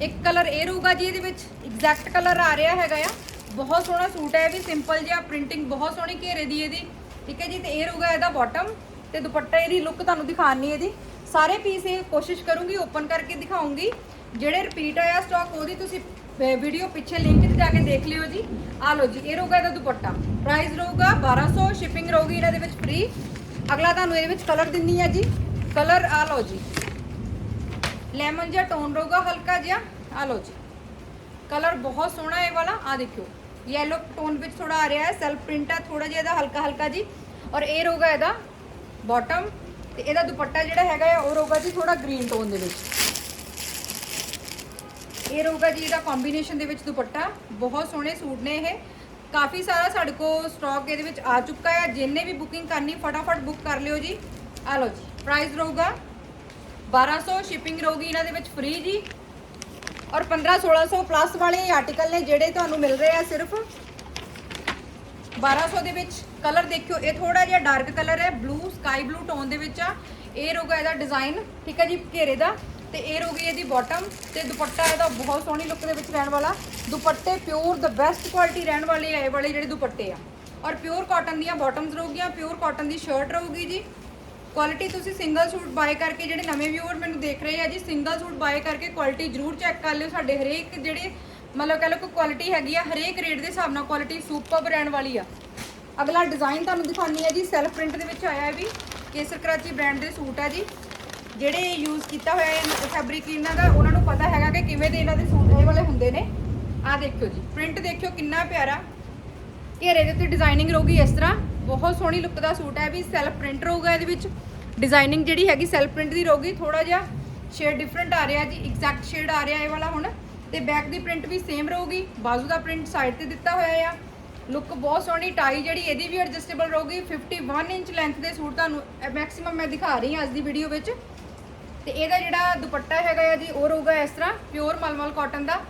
ਇੱਕ ਕਲਰ ਇਹ ਰਹੂਗਾ ਜੀ ਇਹਦੇ ਵਿੱਚ ਐਗਜ਼ੈਕਟ ਕਲਰ ਆ ਰਿਹਾ ਹੈਗਾ ਆ। ਬਹੁਤ ਸੋਹਣਾ ਸੂਟ ਹੈ ਇਹ ਵੀ ਸਿੰਪਲ ਜਿਹਾ ਪ੍ਰਿੰਟਿੰਗ ਬਹੁਤ ਸੋਹਣੀ ਘੇਰੇ ਦੀ ਇਹਦੀ। ਠੀਕ ਹੈ ਜੀ, ਤੇ ਇਹ ਰਹੂਗਾ ਇਹਦਾ ਬਾਟਮ ਤੇ ਦੁਪੱਟਾ ਇਹਦੀ ਲੁੱਕ ਤੁਹਾਨੂੰ ਦਿਖਾਣੀ ਇਹਦੀ ਸਾਰੇ ਪੀਸ ਇਹ ਕੋਸ਼ਿਸ਼ ਕਰੂੰਗੀ ਓਪਨ ਕਰਕੇ ਦਿਖਾਉਂਗੀ। ਜਿਹੜੇ ਰਿਪੀਟ ਆਇਆ ਸਟਾਕ ਉਹਦੀ ਤੁਸੀਂ ਵੀਡੀਓ ਪਿੱਛੇ ਲਿੰਕ ਤੇ ਜਾ ਕੇ ਦੇਖ ਲਿਓ ਜੀ। ਆ ਲਓ ਜੀ, ਇਹ ਰਹੂਗਾ ਇਹਦਾ ਦੁਪੱਟਾ। ਪ੍ਰਾਈਸ ਰਹੂਗਾ 1200 ਸ਼ਿਪਿੰਗ ਰਹੂਗੀ ਇਹਨਾਂ ਦੇ ਵਿੱਚ ਫ੍ਰੀ ਅਗਲਾ ਤੁਹਾਨੂੰ ਇਹਦੇ ਵਿੱਚ ਕਲਰ ਦਿੰਨੀ ਆ ਜੀ। ਕਲਰ ਆ ਲਓ ਜੀ। ਲੈਮਨ ਜਿਹਾ ਟੋਨ ਰਹੂਗਾ ਹਲਕਾ ਜਿਹਾ। ਆ ਲਓ ਜੀ। ਕਲਰ ਬਹੁਤ ਸੋਹਣਾ ਇਹ ਵਾਲਾ। ਆ ਦੇਖਿਓ। ਯੈਲੋ ਟੋਨ ਵਿੱਚ ਥੋੜਾ ਆ ਰਿਹਾ ਹੈ। ਸੈਲਫ ਪ੍ਰਿੰਟ ਆ ਥੋੜਾ ਜਿਹਾ ਇਹਦਾ ਹਲਕਾ ਹਲਕਾ ਜੀ। ਔਰ ਇਹ ਰਹੂਗਾ ਇਹਦਾ ਬਾਟਮ ਤੇ ਇਹਦਾ ਦੁਪੱਟਾ ਜਿਹੜਾ ਹੈਗਾ ਆ ਉਹ ਰਹੂਗਾ ਜੀ ਥੋੜਾ ਗ੍ਰੀਨ ਟੋਨ ਦੇ ਵਿੱਚ। ਇਹ ਰਹੂਗਾ ਜੀ ਇਹਦਾ ਕੰਬੀਨੇਸ਼ਨ ਦੇ ਵਿੱਚ ਦੁਪੱਟਾ। ਬਹੁਤ ਸੋਹਣੇ ਸੂਟ ਨੇ ਇਹ। ਕਾਫੀ ਸਾਰਾ ਸਾਡੇ ਕੋਲ ਸਟਾਕ ਇਹਦੇ ਵਿੱਚ ਆ ਚੁੱਕਾ ਹੈ। ਜਿੰਨੇ ਵੀ ਬੁਕਿੰਗ ਕਰਨੀ, ਫਟਾਫਟ ਬੁੱਕ ਕਰ ਲਿਓ ਜੀ। ਆ ਲਓ ਜੀ ਪ੍ਰਾਈਸ ਰਹੂਗਾ 1200 ਸ਼ਿਪਿੰਗ ਰਹੂਗੀ ਇਹਨਾਂ ਦੇ ਵਿੱਚ ਫ੍ਰੀ ਜੀ। ਔਰ 15 1600 ਪਲੱਸ ਵਾਲੇ ਆਰਟੀਕਲ ਨੇ ਜਿਹੜੇ ਤੁਹਾਨੂੰ ਮਿਲ ਰਹੇ ਆ ਸਿਰਫ 1200 ਦੇ ਵਿੱਚ। ਕਲਰ ਦੇਖਿਓ, ਇਹ ਥੋੜਾ ਜਿਹਾ ਡਾਰਕ ਕਲਰ ਹੈ ਬਲੂ ਸਕਾਈ ਬਲੂ ਟੋਨ ਦੇ ਵਿੱਚ ਆ। ਇਹ ਰਹੂਗਾ ਇਹਦਾ ਡਿਜ਼ਾਈਨ ਠੀਕ ਹੈ ਜੀ, ਘੇਰੇ ਦਾ। ਤੇ ਇਹ ਰਹੂਗੀ ਇਹਦੀ ਬਾਟਮ ਤੇ ਦੁਪੱਟਾ ਇਹਦਾ ਬਹੁਤ ਸੋਹਣੀ ਲੁੱਕ ਦੇ ਵਿੱਚ ਰਹਿਣ ਵਾਲਾ। ਦੁਪੱਟੇ ਪਿਓਰ ਦ ਬੈਸਟ ਕੁਆਲਿਟੀ ਰਹਿਣ ਵਾਲੇ ਆ ਇਹ ਵਾਲੇ ਜਿਹੜੇ ਦੁਪੱਟੇ ਆ। ਔਰ ਪਿਓਰ ਕਾਟਨ ਦੀਆਂ ਬਾਟਮਸ ਰਹੂਗੀਆਂ ਪਿਓਰ ਕਾਟਨ ਦੀ ਸ਼ਰਟ ਰਹੂਗੀ ਜੀ। ਕੁਆਲਿਟੀ ਤੁਸੀਂ ਸਿੰਗਲ ਸੂਟ ਬਾਏ ਕਰਕੇ ਜਿਹੜੇ ਨਵੇਂ ਵਿਊਅਰ ਮੈਨੂੰ ਦੇਖ ਰਹੇ ਆ ਜੀ ਸਿੰਗਲ ਸੂਟ ਬਾਏ ਕਰਕੇ ਕੁਆਲਿਟੀ ਜ਼ਰੂਰ ਚੈੱਕ ਕਰ ਲਿਓ। ਸਾਡੇ ਹਰੇਕ ਜਿਹੜੇ ਮਤਲਬ ਕਹ ਲਓ ਕੋਈ ਕੁਆਲਿਟੀ ਹੈਗੀ ਆ, ਹਰੇਕ ਰੇਟ ਦੇ ਹਿਸਾਬ ਨਾਲ ਕੁਆਲਿਟੀ ਸੁਪਰ ਰਹਿਣ ਵਾਲੀ ਆ। ਅਗਲਾ ਡਿਜ਼ਾਈਨ ਤੁਹਾਨੂੰ ਦਿਖਾਉਣੀ ਹੈ ਜੀ ਸੈਲਫ ਪ੍ਰਿੰਟ ਦੇ ਵਿੱਚ ਆਇਆ ਹੈ ਵੀ। ਕੇਸਰ ਕਰਾਚੀ ਬ੍ਰਾਂਡ ਦੇ ਸੂਟ ਆ ਜੀ। ਜਿਹੜੇ ਯੂਜ਼ ਕੀਤਾ ਹੋਇਆ ਫੈਬਰਿਕ ਇਹਨਾਂ ਦਾ, ਉਹਨਾਂ ਨੂੰ ਪਤਾ ਹੈਗਾ ਕਿ ਕਿਵੇਂ ਦੇ ਇਹਨਾਂ ਦੇ ਸੂਟ ਇਹ ਵਾਲੇ ਹੁੰਦੇ ਨੇ। ਆਹ ਦੇਖਿਓ ਜੀ ਪ੍ਰਿੰਟ ਦੇਖਿਓ ਕਿੰਨਾ ਪਿਆਰਾ। ਘੇਰੇ ਦੇ ਉੱਤੇ ਡਿਜ਼ਾਈਨਿੰਗ ਰਹੂਗੀ ਇਸ ਤਰ੍ਹਾਂ। ਬਹੁਤ ਸੋਹਣੀ ਲੁੱਕ ਦਾ ਸੂਟ ਹੈ ਵੀ ਸੈਲਫ ਪ੍ਰਿੰਟ ਰਹੂਗਾ ਇਹਦੇ ਵਿੱਚ। ਡਿਜ਼ਾਈਨਿੰਗ ਜਿਹੜੀ ਹੈਗੀ ਸੈਲਫ ਪ੍ਰਿੰਟ ਦੀ ਰਹੂਗੀ ਥੋੜਾ ਜਿਹਾ ਸ਼ੇਡ ਡਿਫਰੈਂਟ ਆ ਰਿਹਾ ਜੀ ਐਗਜ਼ੈਕਟ ਸ਼ੇਡ ਆ ਰਿਹਾ ਇਹ ਵਾਲਾ ਹੁਣ। ਤੇ ਬੈਕ ਦੀ ਪ੍ਰਿੰਟ ਵੀ ਸੇਮ ਰਹੂਗੀ, ਬਾਜ਼ੂ ਦਾ ਪ੍ਰਿੰਟ ਸਾਈਡ ਤੇ ਦਿੱਤਾ ਹੋਇਆ ਆ। ਲੁੱਕ ਬਹੁਤ ਸੋਹਣੀ ਟਾਈ ਜਿਹੜੀ ਇਹਦੀ ਵੀ ਐਡਜਸਟੇਬਲ ਰਹੂਗੀ। 51 ਇੰਚ ਲੈਂਥ ਦੇ ਸੂਟ ਤੁਹਾਨੂੰ ਮੈਕਸਿਮਮ ਮੈਂ ਦਿਖਾ ਰਹੀ ਹਾਂ ਅੱਜ ਦੀ ਵੀਡੀਓ ਵਿੱਚ। ਤੇ ਇਹਦਾ ਜਿਹੜਾ ਦੁਪੱਟਾ ਹੈਗਾ ਆ ਜੀ, ਉਹ ਰਹੂਗਾ ਇਸ ਤਰ੍ਹਾਂ ਪਿਓਰ ਮਲਮਲ ਕਾਟਨ ਦਾ।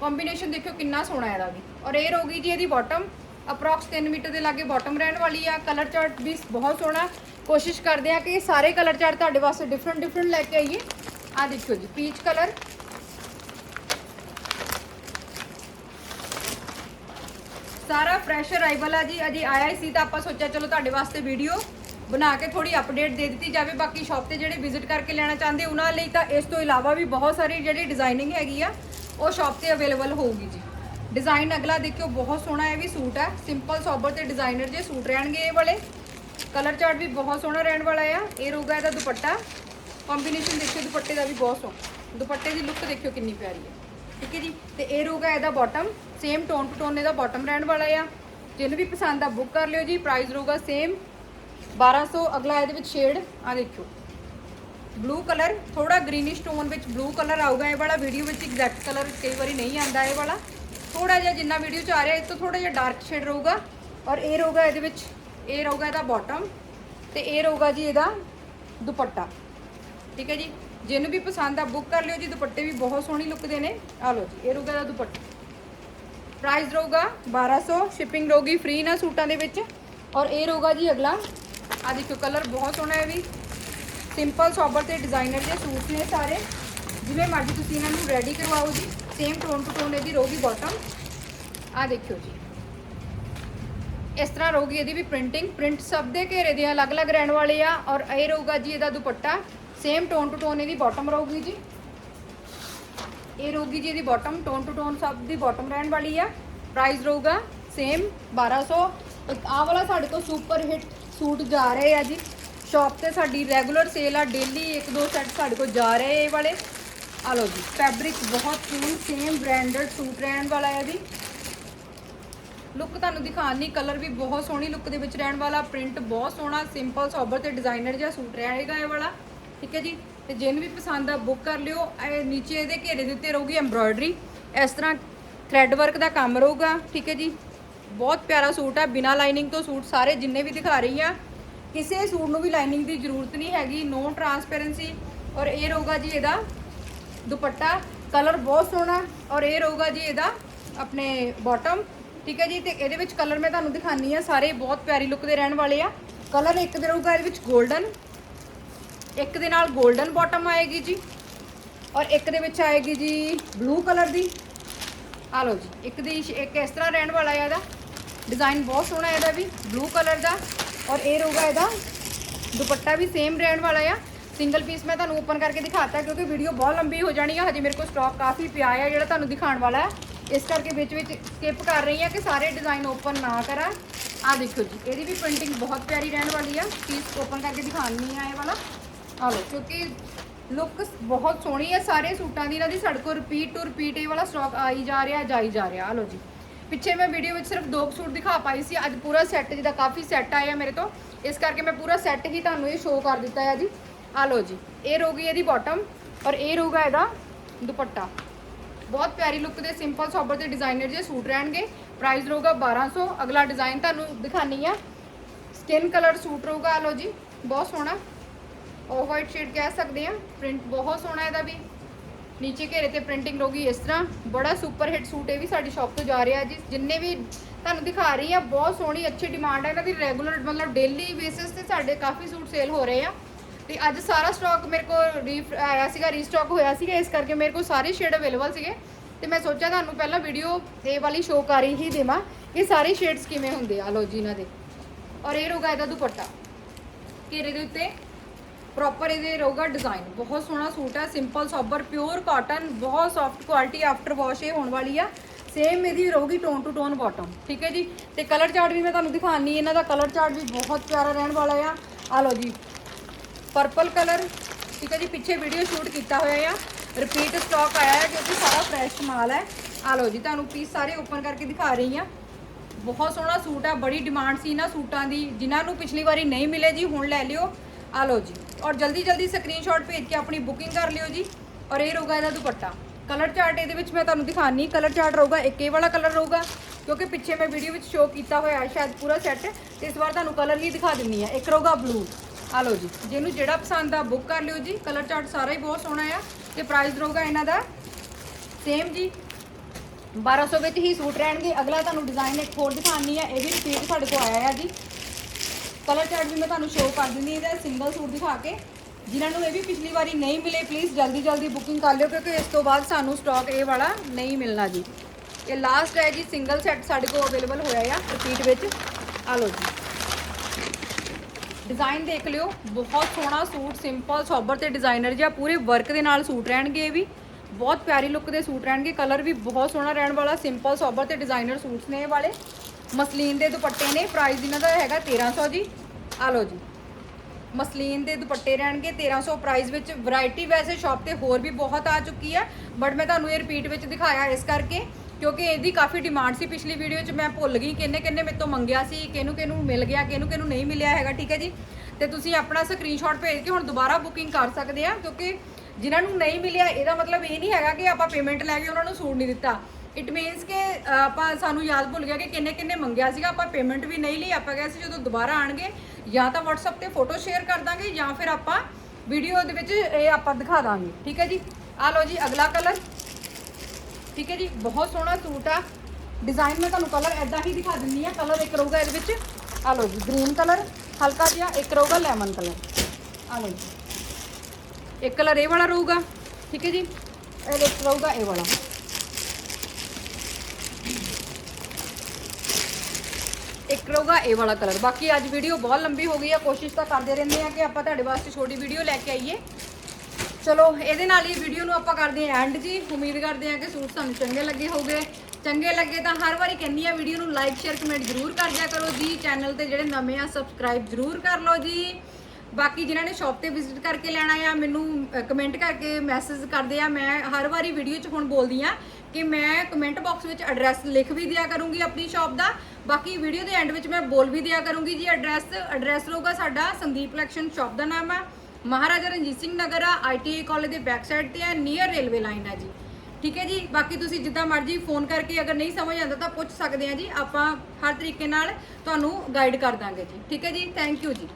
ਕੰਬੀਨੇਸ਼ਨ ਦੇਖਿਓ ਕਿੰਨਾ ਸੋਹਣਾ ਇਹਦਾ ਵੀ। ਔਰ ਇਹ ਰਹੂਗੀ ਜੀ ਇਹਦੀ ਬਾਟਮ ਅਪਰੋਕਸ 3 ਮੀਟਰ ਦੇ ਲਾਗੇ ਬਾਟਮ ਰਹਿਣ ਵਾਲੀ ਆ। ਕਲਰ ਚਾਰਟ ਵੀ ਬਹੁਤ ਸੋਹਣਾ। ਕੋਸ਼ਿਸ਼ ਕਰਦੇ ਆ ਕਿ ਸਾਰੇ ਕਲਰ ਚਾਰਟ ਤੁਹਾਡੇ ਵਾਸਤੇ ਡਿਫਰੈਂਟ ਡਿਫਰੈਂਟ ਲੈ ਕੇ ਆਈਏ। ਆ ਦੇਖਿਓ ਜੀ ਪੀਚ ਕਲਰ ਸਾਰਾ ਫਰੈਸ਼ ਅਰਾਈਵਲ ਆ ਜੀ। ਅਜੇ ਆਇਆ ਹੀ ਸੀ ਤਾਂ ਆਪਾਂ ਸੋਚਿਆ ਚਲੋ ਤੁਹਾਡੇ ਵਾਸਤੇ ਵੀਡੀਓ ਬਣਾ ਕੇ ਥੋੜੀ ਅਪਡੇਟ ਦੇ ਦਿੱਤੀ ਜਾਵੇ। ਬਾਕੀ ਸ਼ਾਪ ਤੇ ਜਿਹੜੇ ਵਿਜ਼ਿਟ ਕਰਕੇ ਲੈਣਾ ਚਾਹੁੰਦੇ, ਉਹਨਾਂ ਲਈ ਤਾਂ ਇਸ ਤੋਂ ਇਲਾਵਾ ਵੀ ਬਹੁਤ ਸਾਰੀ ਜਿਹੜੀ ਡਿਜ਼ਾਈਨਿੰਗ ਹੈਗੀ ਆ, ਉਹ ਸ਼ਾਪ ਤੇ ਅਵੇਲੇਬਲ ਹੋਊਗੀ ਜੀ। ਡਿਜ਼ਾਈਨ ਅਗਲਾ ਦੇਖਿਓ, ਬਹੁਤ ਸੋਹਣਾ ਇਹ ਵੀ ਸੂਟ ਹੈ ਸਿੰਪਲ ਸੋਬਰ ਤੇ ਡਿਜ਼ਾਈਨਰ ਜੇ ਸੂਟ ਰਹਿਣਗੇ ਇਹ ਵਾਲੇ। ਕਲਰ ਚਾਰਟ ਵੀ ਬਹੁਤ ਸੋਹਣਾ ਰਹਿਣ ਵਾਲਾ ਆ। ਇਹ ਰਹੂਗਾ ਇਹਦਾ ਦੁਪੱਟਾ। ਕੰਬੀਨੇਸ਼ਨ ਦੇਖਿਓ, ਦੁਪੱਟੇ ਦਾ ਵੀ ਬਹੁਤ ਸੋਹਣਾ। ਦੁਪੱਟੇ ਦੀ ਲੁੱਕ ਦੇਖਿਓ ਕਿੰਨੀ ਪਿਆਰੀ ਹੈ ਠੀਕ ਹੈ ਜੀ? ਤੇ ਇਹ ਰਹੂਗਾ ਇਹਦਾ bottom same tone two tone ਇਹਦਾ ਬਾਟਮ ਰਹਿਣ ਵਾਲਾ ਆ। ਜਿਹਨੂੰ ਵੀ ਪਸੰਦ ਆ ਬੁੱਕ ਕਰ ਲਿਓ ਜੀ। ਪ੍ਰਾਈਸ ਰਹੂਗਾ ਸੇਮ 1200 ਅਗਲਾ ਇਹਦੇ ਵਿੱਚ ਸ਼ੇਡ ਆ ਦੇਖਿਓ। ਬਲੂ ਕਲਰ ਥੋੜਾ ਗ੍ਰੀਨਿਸ਼ ਟੋਨ ਵਿੱਚ ਬਲੂ ਕਲਰ ਆਊਗਾ ਇਹ ਵਾਲਾ ਵੀਡੀਓ ਵਿੱਚ ਐਗਜ਼ੈਕਟ ਕਲਰ ਕਈ ਵਾਰੀ ਨਹੀਂ ਆਂਦਾ ਇਹ ਵਾਲਾ। ਥੋੜਾ ਜਿਹਾ ਜਿੰਨਾ ਵੀਡੀਓ ਚ ਆ ਰਿਹਾ ਇਸ ਤੋਂ ਥੋੜਾ ਜਿਹਾ ਡਾਰਕ ਸ਼ੇਡ ਰਹੂਗਾ। ਔਰ ਇਹ ਰਹੂਗਾ ਇਹਦੇ ਵਿੱਚ, ਇਹ ਰਹੂਗਾ ਇਹਦਾ ਬਾਟਮ ਤੇ ਇਹ ਰਹੂਗਾ ਜੀ ਇਹਦਾ ਦੁਪੱਟਾ। ਠੀਕ ਹੈ ਜੀ? ਜਿਹਨੂੰ ਵੀ ਪਸੰਦ ਆ ਬੁੱਕ ਕਰ ਲਿਓ ਜੀ, ਦੁਪੱਟੇ ਵੀ ਬਹੁਤ ਸੋਹਣੀ ਲੁੱਕ ਦੇ ਨੇ। ਆ ਲਓ ਜੀ, ਇਹ ਰਹੂਗਾ ਇਹਦਾ ਦੁਪੱਟਾ। ਪ੍ਰਾਈਸ ਰਹੂਗਾ 1200 ਸ਼ਿਪਿੰਗ ਰਹੂਗੀ ਫ੍ਰੀ ਨਾ ਸੂਟਾਂ ਦੇ ਵਿੱਚ। ਔਰ ਇਹ ਰਹੂਗਾ ਜੀ ਅਗਲਾ ਆ ਦੇਖੋ ਕਲਰ ਬਹੁਤ ਸੋਹਣਾ ਹੈ ਵੀ। ਸਿੰਪਲ ਸੋਬਰ ਤੇ ਡਿਜ਼ਾਈਨਰ ਦੇ ਸੂਟ ਨੇ ਸਾਰੇ। ਜਿਵੇਂ ਮਰਜ਼ੀ ਤੁਸੀਂ ਇਹਨਾਂ ਨੂੰ ਰੈਡੀ ਕਰਵਾਓ ਜੀ। ਸੇਮ ਟੋਨ ਟੂ ਟੋਨ ਇਹਦੀ ਰਹੂਗੀ ਬਾਟਮ ਆ ਦੇਖਿਓ ਜੀ। ਇਸ ਤਰ੍ਹਾਂ ਰਹੂਗੀ ਇਹਦੀ ਵੀ ਪ੍ਰਿੰਟਿੰਗ ਪ੍ਰਿੰਟ ਸਭ ਦੇ ਘੇਰੇ ਦੇ ਅਲੱਗ-ਅਲੱਗ ਰਹਿਣ ਵਾਲੇ ਆ ਔਰ ਇਹ ਰਹੂਗਾ ਜੀ ਇਹਦਾ dupatta. Same tone two tone ਇਹਦੀ ਬਾਟਮ ਰਹੂਗੀ ਜੀ। ਇਹ ਰਹੂਗੀ ਜੀ ਇਹਦੀ ਬਾਟਮ ਟੋਨ ਟੂ ਟੋਨ ਸਭ ਦੀ ਬਾਟਮ ਰਹਿਣ ਵਾਲੀ ਆ। ਪ੍ਰਾਈਸ ਰਹੂਗਾ ਸੇਮ 1200 ਇੱਕ ਆਹ ਵਾਲਾ ਸਾਡੇ ਤੋਂ ਸੁਪਰ ਹਿੱਟ ਸੂਟ ਜਾ ਰਹੇ ਆ ਜੀ। ਸ਼ਾਪ ਤੇ ਸਾਡੀ ਰੈਗੂਲਰ ਸੇਲ ਆ, ਡੇਲੀ ਇੱਕ ਦੋ ਸੈੱਟ ਸਾਡੇ ਕੋਲ ਜਾ ਰਹੇ ਇਹ ਵਾਲੇ। ਆ ਲਓ ਜੀ ਫੈਬਰਿਕ ਬਹੁਤ ਕੂਲ ਸੇਮ ਬ੍ਰਾਂਡਡ ਸੂਟ ਰਹਿਣ ਵਾਲਾ ਹੈ ਜੀ। ਲੁੱਕ ਤੁਹਾਨੂੰ ਦਿਖਾਉਣ ਕਲਰ ਵੀ ਬਹੁਤ ਸੋਹਣੀ ਲੁੱਕ ਦੇ ਵਿੱਚ ਰਹਿਣ ਵਾਲਾ ਪ੍ਰਿੰਟ ਬਹੁਤ ਸੋਹਣਾ ਸਿੰਪਲ ਸੋਬਰ ਤੇ ਡਿਜ਼ਾਈਨਰ ਜਿਹਾ ਸੂਟ ਰਹੇਗਾ ਇਹ ਵਾਲਾ। ਠੀਕ ਹੈ ਜੀ, ਤੇ ਜਿਹਨੂੰ ਵੀ ਪਸੰਦ ਆ ਬੁੱਕ ਕਰ ਲਿਓ। ਇਹ ਨੀਚੇ ਇਹਦੇ ਘੇਰੇ ਦੇ ਉੱਤੇ ਰਹੂਗੀ ਐਮਬ੍ਰੋਇਡਰੀ ਇਸ ਤਰ੍ਹਾਂ ਥ੍ਰੈਡ ਵਰਕ ਦਾ ਕੰਮ ਰਹੂਗਾ, ਠੀਕ ਹੈ ਜੀ। ਬਹੁਤ ਪਿਆਰਾ ਸੂਟ ਹੈ। ਬਿਨਾ ਲਾਈਨਿੰਗ ਤੋਂ ਸੂਟ ਸਾਰੇ ਜਿੰਨੇ ਵੀ ਦਿਖਾ ਰਹੀ ਆ ਕਿਸੇ ਸੂਟ ਨੂੰ ਵੀ ਲਾਈਨਿੰਗ ਦੀ ਜ਼ਰੂਰਤ ਨਹੀਂ ਹੈਗੀ ਨੋ ਟਰਾਂਸਪੇਰੈਂਸੀ ਔਰ ਇਹ ਰਹੂਗਾ ਜੀ ਇਹਦਾ ਦੁਪੱਟਾ। ਕਲਰ ਬਹੁਤ ਸੋਹਣਾ ਔਰ ਇਹ ਰਹੂਗਾ ਜੀ ਇਹਦਾ ਆਪਣੇ ਬਾਟਮ ਠੀਕ ਹੈ ਜੀ? ਤੇ ਇਹਦੇ ਵਿੱਚ ਕਲਰ ਮੈਂ ਤੁਹਾਨੂੰ ਦਿਖਾਨੀ ਆ ਸਾਰੇ ਬਹੁਤ ਪਿਆਰੀ ਲੁੱਕ ਦੇ ਰਹਿਣ ਵਾਲੇ ਆ। ਕਲਰ ਇੱਕ ਦੇ ਰਹੂਗਾ ਇਹਦੇ ਵਿੱਚ 골ਡਨ ਇੱਕ ਦੇ ਨਾਲ 골ਡਨ ਬਾਟਮ ਆਏਗੀ ਜੀ ਔਰ ਇੱਕ ਦੇ ਵਿੱਚ ਆਏਗੀ ਜੀ ਬਲੂ ਕਲਰ ਦੀ। ਆ ਲਓ ਜੀ, ਇੱਕ ਦੀ ਇੱਕ ਇਸ ਤਰ੍ਹਾਂ ਰਹਿਣ ਵਾਲਾ ਹੈ ਇਹਦਾ। ਡਿਜ਼ਾਈਨ ਬਹੁਤ ਸੋਹਣਾ ਇਹਦਾ ਵੀ ਬਲੂ ਕਲਰ ਦਾ ਔਰ ਇਹ ਰਹੂਗਾ ਇਹਦਾ ਦੁਪੱਟਾ ਵੀ ਸੇਮ ਰਹਿਣ ਵਾਲਾ ਆ। ਸਿੰਗਲ ਪੀਸ ਮੈਂ ਤੁਹਾਨੂੰ ਓਪਨ ਕਰਕੇ ਦਿਖਾਤਾ ਕਿਉਂਕਿ ਵੀਡੀਓ ਬਹੁਤ ਲੰਬੀ ਹੋ ਜਾਣੀ ਆ, ਹਜੇ ਮੇਰੇ ਕੋਲ ਸਟਾਕ ਕਾਫੀ ਪਿਆ ਆ ਜਿਹੜਾ ਤੁਹਾਨੂੰ ਦਿਖਾਉਣ ਵਾਲਾ ਹੈ ਇਸ ਕਰਕੇ ਵਿੱਚ ਵਿੱਚ ਸਕਿਪ ਕਰ ਰਹੀ ਆ ਕਿ ਸਾਰੇ ਡਿਜ਼ਾਈਨ ਓਪਨ ਨਾ ਕਰਾਂ। ਆ ਦੇਖੋ ਜੀ, ਇਹਦੀ ਵੀ ਪ੍ਰਿੰਟਿੰਗ ਬਹੁਤ ਪਿਆਰੀ ਰਹਿਣ ਵਾਲੀ ਆ। ਪੀਸ ਓਪਨ ਕਰਕੇ ਦਿਖਾਉਣੀ ਆ ਇਹ ਵਾਲਾ। ਆ ਲਓ, ਕਿਉਂਕਿ ਲੁੱਕ ਬਹੁਤ ਸੋਹਣੀ ਆ, ਸਾਰੇ ਸੂਟਾਂ ਦੀ ਇਹਨਾਂ ਦੀ ਸਾਡੇ ਕੋਲ ਰਿਪੀਟ ਟੂ ਰਿਪੀਟ ਇਹ ਵਾਲਾ ਸਟਾਕ ਆਈ ਜਾ ਰਿਹਾ, ਜਾਈ ਜਾ ਰਿਹਾ। ਆ ਲਓ ਜੀ। ਪਿੱਛੇ ਮੈਂ ਵੀਡੀਓ ਵਿੱਚ ਸਿਰਫ ਦੋ ਕੁ ਸੂਟ ਦਿਖਾ ਪਾਈ ਸੀ। ਅੱਜ ਪੂਰਾ ਸੈੱਟ ਜਿਹਦਾ ਕਾਫੀ ਸੈੱਟ ਆਇਆ ਮੇਰੇ ਤੋਂ। ਇਸ ਕਰਕੇ ਮੈਂ ਪੂਰਾ ਸੈੱਟ ਹੀ ਤੁਹਾਨੂੰ ਇਹ ਸ਼ੋਅ ਕਰ ਦਿੱਤਾ ਹੈ ਜੀ। ਆ ਲਓ ਜੀ, ਇਹ ਰਹੂਗੀ ਇਹਦੀ ਬਾਟਮ ਔਰ ਇਹ ਰਹੂਗਾ ਇਹਦਾ ਦੁਪੱਟਾ। ਬਹੁਤ ਪਿਆਰੀ ਲੁੱਕ ਦੇ ਸਿੰਪਲ ਸੋਬਰ ਦੇ ਡਿਜ਼ਾਈਨਰ ਜਿਹੇ ਸੂਟ ਰਹਿਣਗੇ। ਪ੍ਰਾਈਸ ਰਹੂਗਾ 1200 ਅਗਲਾ ਡਿਜ਼ਾਈਨ ਤੁਹਾਨੂੰ ਦਿਖਾਣੀ ਆ। ਸਕਿਨ ਕਲਰ ਸੂਟ ਰਹੂਗਾ। ਆ ਲਓ ਜੀ, ਬਹੁਤ ਸੋਹਣਾ। ਆਫ ਵਾਈਟ ਸ਼ੇਡ ਕਹਿ ਸਕਦੇ ਆ ਪ੍ਰਿੰਟ ਬਹੁਤ ਸੋਹਣਾ ਇਹਦਾ ਵੀ। ਨੀਚੇ ਘੇਰੇ ਤੇ ਪ੍ਰਿੰਟਿੰਗ ਰਹੂਗੀ ਇਸ ਤਰ੍ਹਾਂ। ਬੜਾ ਸੁਪਰ ਹਿੱਟ ਸੂਟ ਇਹ ਵੀ ਸਾਡੀ ਸ਼ਾਪ ਤੋਂ ਜਾ ਰਿਹਾ ਜੀ। ਜਿੰਨੇ ਵੀ ਤੁਹਾਨੂੰ ਦਿਖਾ ਰਹੀ ਆ ਬਹੁਤ ਸੋਹਣੀ, ਅੱਛੀ ਡਿਮਾਂਡ ਹੈ। ਇਹਨਾਂ ਦੀ ਰੈਗੂਲਰ ਮਤਲਬ ਡੇਲੀ ਬੇਸਿਸ ਤੇ ਸਾਡੇ ਕਾਫੀ ਸੂਟ ਸੇਲ ਹੋ ਰਹੇ ਆ। ਤੇ ਅੱਜ ਸਾਰਾ ਸਟਾਕ ਮੇਰੇ ਕੋਲ ਰੀ ਆਇਆ ਸੀਗਾ ਰੀਸਟਾਕ ਹੋਇਆ ਸੀਗਾ। ਇਸ ਕਰਕੇ ਮੇਰੇ ਕੋਲ ਸਾਰੇ ਸ਼ੇਡ ਅਵੇਲੇਬਲ ਸੀਗੇ। ਤੇ ਮੈਂ ਸੋਚਿਆ ਤੁਹਾਨੂੰ ਪਹਿਲਾਂ ਵੀਡੀਓ ਇਹ ਵਾਲੀ ਸ਼ੋਅ ਕਰ ਹੀ ਦੇਵਾਂ। ਕਿ ਸਾਰੇ ਸ਼ੇਡਸ ਕਿਵੇਂ ਹੁੰਦੇ ਆ? ਲੋ ਜੀ ਇਹਨਾਂ ਦੇ। ਔਰ ਇਹ ਰਹੂਗਾ ਇਹਦਾ ਦੁਪੱਟਾ। ਘੇਰੇ ਦੇ ਉੱਤੇ। ਪ੍ਰੋਪਰ ਇਹਦੇ ਰਹੂਗਾ ਡਿਜ਼ਾਈਨ ਬਹੁਤ ਸੋਹਣਾ ਸੂਟ ਹੈ ਸਿੰਪਲ ਸੋਬਰ ਪਿਓਰ ਕਾਟਨ ਬਹੁਤ ਸੌਫਟ ਕੁਆਲਿਟੀ ਆਫਟਰ ਵਾਸ਼ ਇਹ ਹੋਣ ਵਾਲੀ ਆ। ਸੇਮ ਇਹਦੀ ਰਹੂਗੀ ਟੋਨ ਟੂ ਟੋਨ ਬਾਟਮ ਠੀਕ ਹੈ ਜੀ? ਤੇ ਕਲਰ ਚਾਰਟ ਵੀ ਮੈਂ ਤੁਹਾਨੂੰ ਦਿਖਾਣੀ ਇਹਨਾਂ ਦਾ ਕਲਰ ਚਾਰਟ ਵੀ ਬਹੁਤ ਪਿਆਰਾ ਰਹਿਣ ਵਾਲਾ ਆ। ਆ ਲਓ ਜੀ ਪਰਪਲ ਕਲਰ ਠੀਕ ਹੈ ਜੀ? ਪਿੱਛੇ ਵੀਡੀਓ ਸ਼ੂਟ ਕੀਤਾ ਹੋਇਆ ਆ। ਰਿਪੀਟ ਸਟਾਕ ਆਇਆ ਹੈ ਕਿਉਂਕਿ ਸਾਰਾ ਫਰੈਸ਼ ਮਾਲ ਹੈ। ਆ ਲਓ ਜੀ, ਤੁਹਾਨੂੰ ਪੀਸ ਸਾਰੇ ਓਪਨ ਕਰਕੇ ਦਿਖਾ ਰਹੀ ਆ। ਬਹੁਤ ਸੋਹਣਾ ਸੂਟ ਆ, ਬੜੀ ਡਿਮਾਂਡ ਸੀ ਇਹਨਾਂ ਸੂਟਾਂ ਦੀ, ਜਿਨ੍ਹਾਂ ਨੂੰ ਪਿਛਲੀ ਵਾਰੀ ਨਹੀਂ ਮਿਲੇ ਜੀ, ਹੁਣ ਲੈ ਲਿਓ। ਆ ਲਓ ਜੀ। ਔਰ ਜਲਦੀ ਜਲਦੀ ਸਕਰੀਨਸ਼ਾਟ ਭੇਜ ਕੇ ਆਪਣੀ ਬੁਕਿੰਗ ਕਰ ਲਿਓ ਜੀ। ਔਰ ਇਹ ਰਹੂਗਾ ਇਹਦਾ ਦੁਪੱਟਾ। ਕਲਰ ਚਾਰਟ ਇਹਦੇ ਵਿੱਚ ਮੈਂ ਤੁਹਾਨੂੰ ਦਿਖਾਣੀ ਕਲਰ ਚਾਰਟ ਰਹੂਗਾ, ਇੱਕ ਇਹ ਵਾਲਾ ਕਲਰ ਰਹੂਗਾ, ਕਿਉਂਕਿ ਪਿੱਛੇ ਮੈਂ ਵੀਡੀਓ ਵਿੱਚ ਸ਼ੋਅ ਕੀਤਾ ਹੋਇਆ ਹੈ, ਸ਼ਾਇਦ ਪੂਰਾ ਸੈੱਟ ਤੇ ਇਸ ਵਾਰ ਤੁਹਾਨੂੰ ਕਲਰ ਵੀ ਦਿਖਾ ਦਿੰਨੀ ਆ ਇੱਕ ਰਹੂਗਾ ਬਲੂ ਆ ਲਓ ਜੀ। ਜਿਹਨੂੰ ਜਿਹੜਾ ਪਸੰਦ ਆ ਬੁੱਕ ਕਰ ਲਿਓ ਜੀ। ਕਲਰ ਚਾਰਟ ਸਾਰਾ ਹੀ ਬਹੁਤ ਸੋਹਣਾ ਆ। ਤੇ ਪ੍ਰਾਈਸ ਰਹੂਗਾ ਇਹਨਾਂ ਦਾ ਸੇਮ ਜੀ। 1200 ਵਿੱਚ ਹੀ ਸੂਟ ਰਹਿਣਗੇ। ਅਗਲਾ ਤੁਹਾਨੂੰ ਡਿਜ਼ਾਈਨ ਇੱਕ ਹੋਰ ਦਿਖਾਣੀ ਆ। ਇਹ ਵੀ ਰਿਪੀਟ ਸਾਡੇ ਕੋਲ ਆਇਆ ਆ ਜੀ। ਕਲਰ ਚਾਰਟ ਵੀ ਮੈਂ ਤੁਹਾਨੂੰ ਸ਼ੋਅ ਕਰ ਦਿੰਦੀ ਇਹਦਾ ਸਿੰਗਲ ਸੂਟ ਦਿਖਾ ਕੇ। ਜਿਨ੍ਹਾਂ ਨੂੰ ਇਹ ਵੀ ਪਿਛਲੀ ਵਾਰੀ ਨਹੀਂ ਮਿਲੇ ਪਲੀਜ਼ ਜਲਦੀ ਜਲਦੀ ਬੁਕਿੰਗ ਕਰ ਲਿਓ, ਕਿਉਂਕਿ ਇਸ ਤੋਂ ਬਾਅਦ ਸਾਨੂੰ ਸਟਾਕ ਇਹ ਵਾਲਾ ਨਹੀਂ ਮਿਲਣਾ ਜੀ। ਇਹ ਲਾਸਟ ਹੈ ਜੀ ਸਿੰਗਲ ਸੈੱਟ ਸਾਡੇ ਕੋਲ ਅਵੇਲੇਬਲ ਹੋਇਆ ਆ ਰਿਪੀਟ ਵਿੱਚ। ਆ ਲਓ ਜੀ। ਡਿਜ਼ਾਈਨ ਦੇਖ ਲਿਓ, ਬਹੁਤ ਸੋਹਣਾ ਸੂਟ ਸਿੰਪਲ ਸੋਬਰ ਤੇ ਡਿਜ਼ਾਈਨਰ ਜਿਹਾ, ਪੂਰੇ ਵਰਕ ਦੇ ਨਾਲ ਸੂਟ ਰਹਿਣਗੇ ਇਹ ਵੀ। ਬਹੁਤ ਪਿਆਰੀ ਲੁੱਕ ਦੇ ਸੂਟ ਰਹਿਣਗੇ ਕਲਰ ਵੀ ਬਹੁਤ ਸੋਹਣਾ ਰਹਿਣ ਵਾਲਾ ਸਿੰਪਲ ਸੋਬਰ ਤੇ ਡਿਜ਼ਾਈਨਰ ਸੂਟਸ ਨੇ ਇਹ ਵਾਲੇ। ਮਸਲੀਨ ਦੇ ਦੁਪੱਟੇ ਨੇ ਪ੍ਰਾਈਸ ਇਹਨਾਂ ਦਾ ਹੈਗਾ 1300 ਜੀ। ਆ ਲਓ ਜੀ। ਮਸਲੀਨ ਦੇ ਦੁਪੱਟੇ ਰਹਿਣਗੇ 1300 ਪ੍ਰਾਈਸ ਵਿੱਚ ਵੈਰਾਈਟੀ ਵੈਸੇ ਸ਼ਾਪ ਤੇ ਹੋਰ ਵੀ ਬਹੁਤ ਆ ਚੁੱਕੀ ਹੈ ਬਟ ਮੈਂ ਤੁਹਾਨੂੰ ਇਹ ਰਿਪੀਟ ਵਿੱਚ ਦਿਖਾਇਆ ਇਸ ਕਰਕੇ, ਕਿਉਂਕਿ ਇਹਦੀ ਕਾਫੀ ਡਿਮਾਂਡ ਸੀ ਪਿਛਲੀ ਵੀਡੀਓ 'ਚ ਮੈਂ ਭੁੱਲ ਗਈ ਕਿੰਨੇ ਕਿੰਨੇ ਮੇਰੇ ਤੋਂ ਮੰਗਿਆ ਸੀ, ਕਿਹਨੂੰ ਕਿਹਨੂੰ ਮਿਲ ਗਿਆ, ਕਿਹਨੂੰ ਕਿਹਨੂੰ ਨਹੀਂ ਮਿਲਿਆ ਹੈਗਾ, ਠੀਕ ਹੈ ਜੀ। ਤੇ ਤੁਸੀਂ ਆਪਣਾ ਸਕਰੀਨਸ਼ਾਟ ਭੇਜ ਕੇ ਹੁਣ ਦੁਬਾਰਾ ਬੁਕਿੰਗ ਕਰ ਸਕਦੇ ਆ, ਕਿਉਂਕਿ ਜਿਨ੍ਹਾਂ ਨੂੰ ਨਹੀਂ ਮਿਲਿਆ, ਇਹਦਾ ਮਤਲਬ ਇਹ ਨਹੀਂ ਹੈਗਾ ਕਿ ਆਪਾਂ ਪੇਮੈਂਟ ਲੈ ਕੇ ਉਹਨਾਂ ਨੂੰ ਸੂਟ ਨਹੀਂ ਦਿੱਤਾ। ਇਟ ਮੀਨਸ ਕਿ ਆਪਾਂ ਸਾਨੂੰ ਯਾਦ ਭੁੱਲ ਗਿਆ ਕਿ ਕਿੰਨੇ ਕਿੰਨੇ ਮੰਗਿਆ ਸੀਗਾ, ਆਪਾਂ ਪੇਮੈਂਟ ਵੀ ਨਹੀਂ ਲਈ, ਆਪਾਂ ਕਿਹਾ ਸੀ ਜਦੋਂ ਦੁਬਾਰਾ ਆਣਗੇ ਜਾਂ ਤਾਂ WhatsApp ਤੇ ਫੋਟੋ ਸ਼ੇਅਰ ਕਰ ਦਾਂਗੇ, ਜਾਂ ਫਿਰ ਆਪਾਂ ਵੀਡੀਓ ਦੇ ਵਿੱਚ ਇਹ ਆਪਾਂ ਦਿਖਾ ਦਾਂਗੇ। ਠੀਕ ਹੈ ਜੀ? ਆ ਲਓ ਜੀ, ਅਗਲਾ ਕਲਰ ਠੀਕ ਹੈ ਜੀ? ਬਹੁਤ ਸੋਹਣਾ ਸੂਟ ਆ। ਡਿਜ਼ਾਈਨ ਮੈਂ ਤੁਹਾਨੂੰ ਕਲਰ ਐਦਾਂ ਹੀ ਦਿਖਾ ਦਿੰਦੀ ਆ। ਕਲਰ ਇੱਕ ਰਹੂਗਾ ਇਹਦੇ ਵਿੱਚ। ਆ ਲਓ ਜੀ ਗ੍ਰੀਨ ਕਲਰ ਹਲਕਾ ਜਿਹਾ, ਇੱਕ ਰਹੂਗਾ ਲੈਮਨ ਕਲਰ ਆ ਲਓ ਜੀ। ਇੱਕ ਕਲਰ ਇਹ ਵਾਲਾ ਰਹੂਗਾ। ਠੀਕ ਹੈ ਜੀ? ਇਹ ਇੱਕ ਰਹੂਗਾ ਇਹ ਵਾਲਾ। ਇੱਕ ਰਹੂਗਾ ਇਹ ਵਾਲਾ ਕਲਰ ਬਾਕੀ ਅੱਜ ਵੀਡੀਓ ਬਹੁਤ ਲੰਬੀ ਹੋ ਗਈ ਆ। ਕੋਸ਼ਿਸ਼ ਤਾਂ ਕਰਦੇ ਰਹਿੰਦੇ ਆ ਕਿ ਆਪਾਂ ਤੁਹਾਡੇ ਵਾਸਤੇ ਛੋਟੀ ਵੀਡੀਓ ਲੈ ਕੇ ਆਈਏ। ਚਲੋ, ਇਹਦੇ ਨਾਲ ਹੀ ਵੀਡੀਓ ਨੂੰ ਆਪਾਂ ਕਰਦੇ ਹਾਂ ਐਂਡ ਜੀ। ਉਮੀਦ ਕਰਦੇ ਹਾਂ ਕਿ ਸੂਟ ਤੁਹਾਨੂੰ ਚੰਗੇ ਲੱਗੇ ਹੋਗੇ। ਚੰਗੇ ਲੱਗੇ ਤਾਂ ਹਰ ਵਾਰੀ ਕਹਿੰਦੀ ਆ ਵੀਡੀਓ ਨੂੰ ਲਾਈਕ ਸ਼ੇਅਰ ਕਮੈਂਟ ਜ਼ਰੂਰ ਕਰ ਦਿਆ ਕਰੋ ਜੀ। ਚੈਨਲ ਤੇ ਜਿਹੜੇ ਨਵੇਂ ਆ ਸਬਸਕ੍ਰਾਈਬ ਜ਼ਰੂਰ ਕਰ ਲਓ ਜੀ। ਬਾਕੀ ਜਿਨ੍ਹਾਂ ਨੇ ਸ਼ਾਪ ਤੇ ਵਿਜ਼ਿਟ ਕਰਕੇ ਲੈਣਾ ਆ, ਮੈਨੂੰ ਕਮੈਂਟ ਕਰਕੇ ਮੈਸੇਜ ਕਰਦੇ ਆ। ਮੈਂ ਹਰ ਵਾਰੀ ਵੀਡੀਓ 'ਚ ਹੁਣ ਬੋਲਦੀ ਆ ਕਿ ਮੈਂ ਕਮੈਂਟ ਬਾਕਸ ਵਿੱਚ ਐਡਰੈਸ ਲਿਖ ਵੀ ਦਿਆ ਕਰੂੰਗੀ ਆਪਣੀ ਸ਼ਾਪ ਦਾ। ਬਾਕੀ ਵੀਡੀਓ ਦੇ ਐਂਡ ਵਿੱਚ ਮੈਂ ਬੋਲ ਵੀ ਦਿਆ ਕਰੂੰਗੀ ਜੀ ਐਡਰੈਸ ਐਡਰੈਸ ਰਹੂਗਾ ਸਾਡਾ ਸੰਦੀਪ ਕਲੈਕਸ਼ਨ ਸ਼ਾਪ ਦਾ ਨਾਮ ਆ। ਮਹਾਰਾਜਾ ਰਣਜੀਤ ਸਿੰਘ ਨਗਰ ਆ ਆਈਟੀਆਈ ਕਾਲਜ ਦੇ ਬੈਕ ਸਾਈਡ ਤੇ ਹੈ ਨੀਅਰ ਰੇਲਵੇ ਲਾਈਨ ਆ ਜੀ। ਠੀਕ ਹੈ ਜੀ? ਬਾਕੀ ਤੁਸੀਂ ਜਿੱਦਾਂ ਮਰਜ਼ੀ ਫੋਨ ਕਰਕੇ ਅਗਰ ਨਹੀਂ ਸਮਝ ਆਉਂਦਾ ਤਾਂ ਪੁੱਛ ਸਕਦੇ ਆ ਜੀ। ਆਪਾਂ ਹਰ ਤਰੀਕੇ ਨਾਲ ਤੁਹਾਨੂੰ ਗਾਈਡ ਕਰ ਦਾਂਗੇ ਜੀ। ਠੀਕ ਹੈ ਜੀ? ਥੈਂਕ ਯੂ ਜੀ।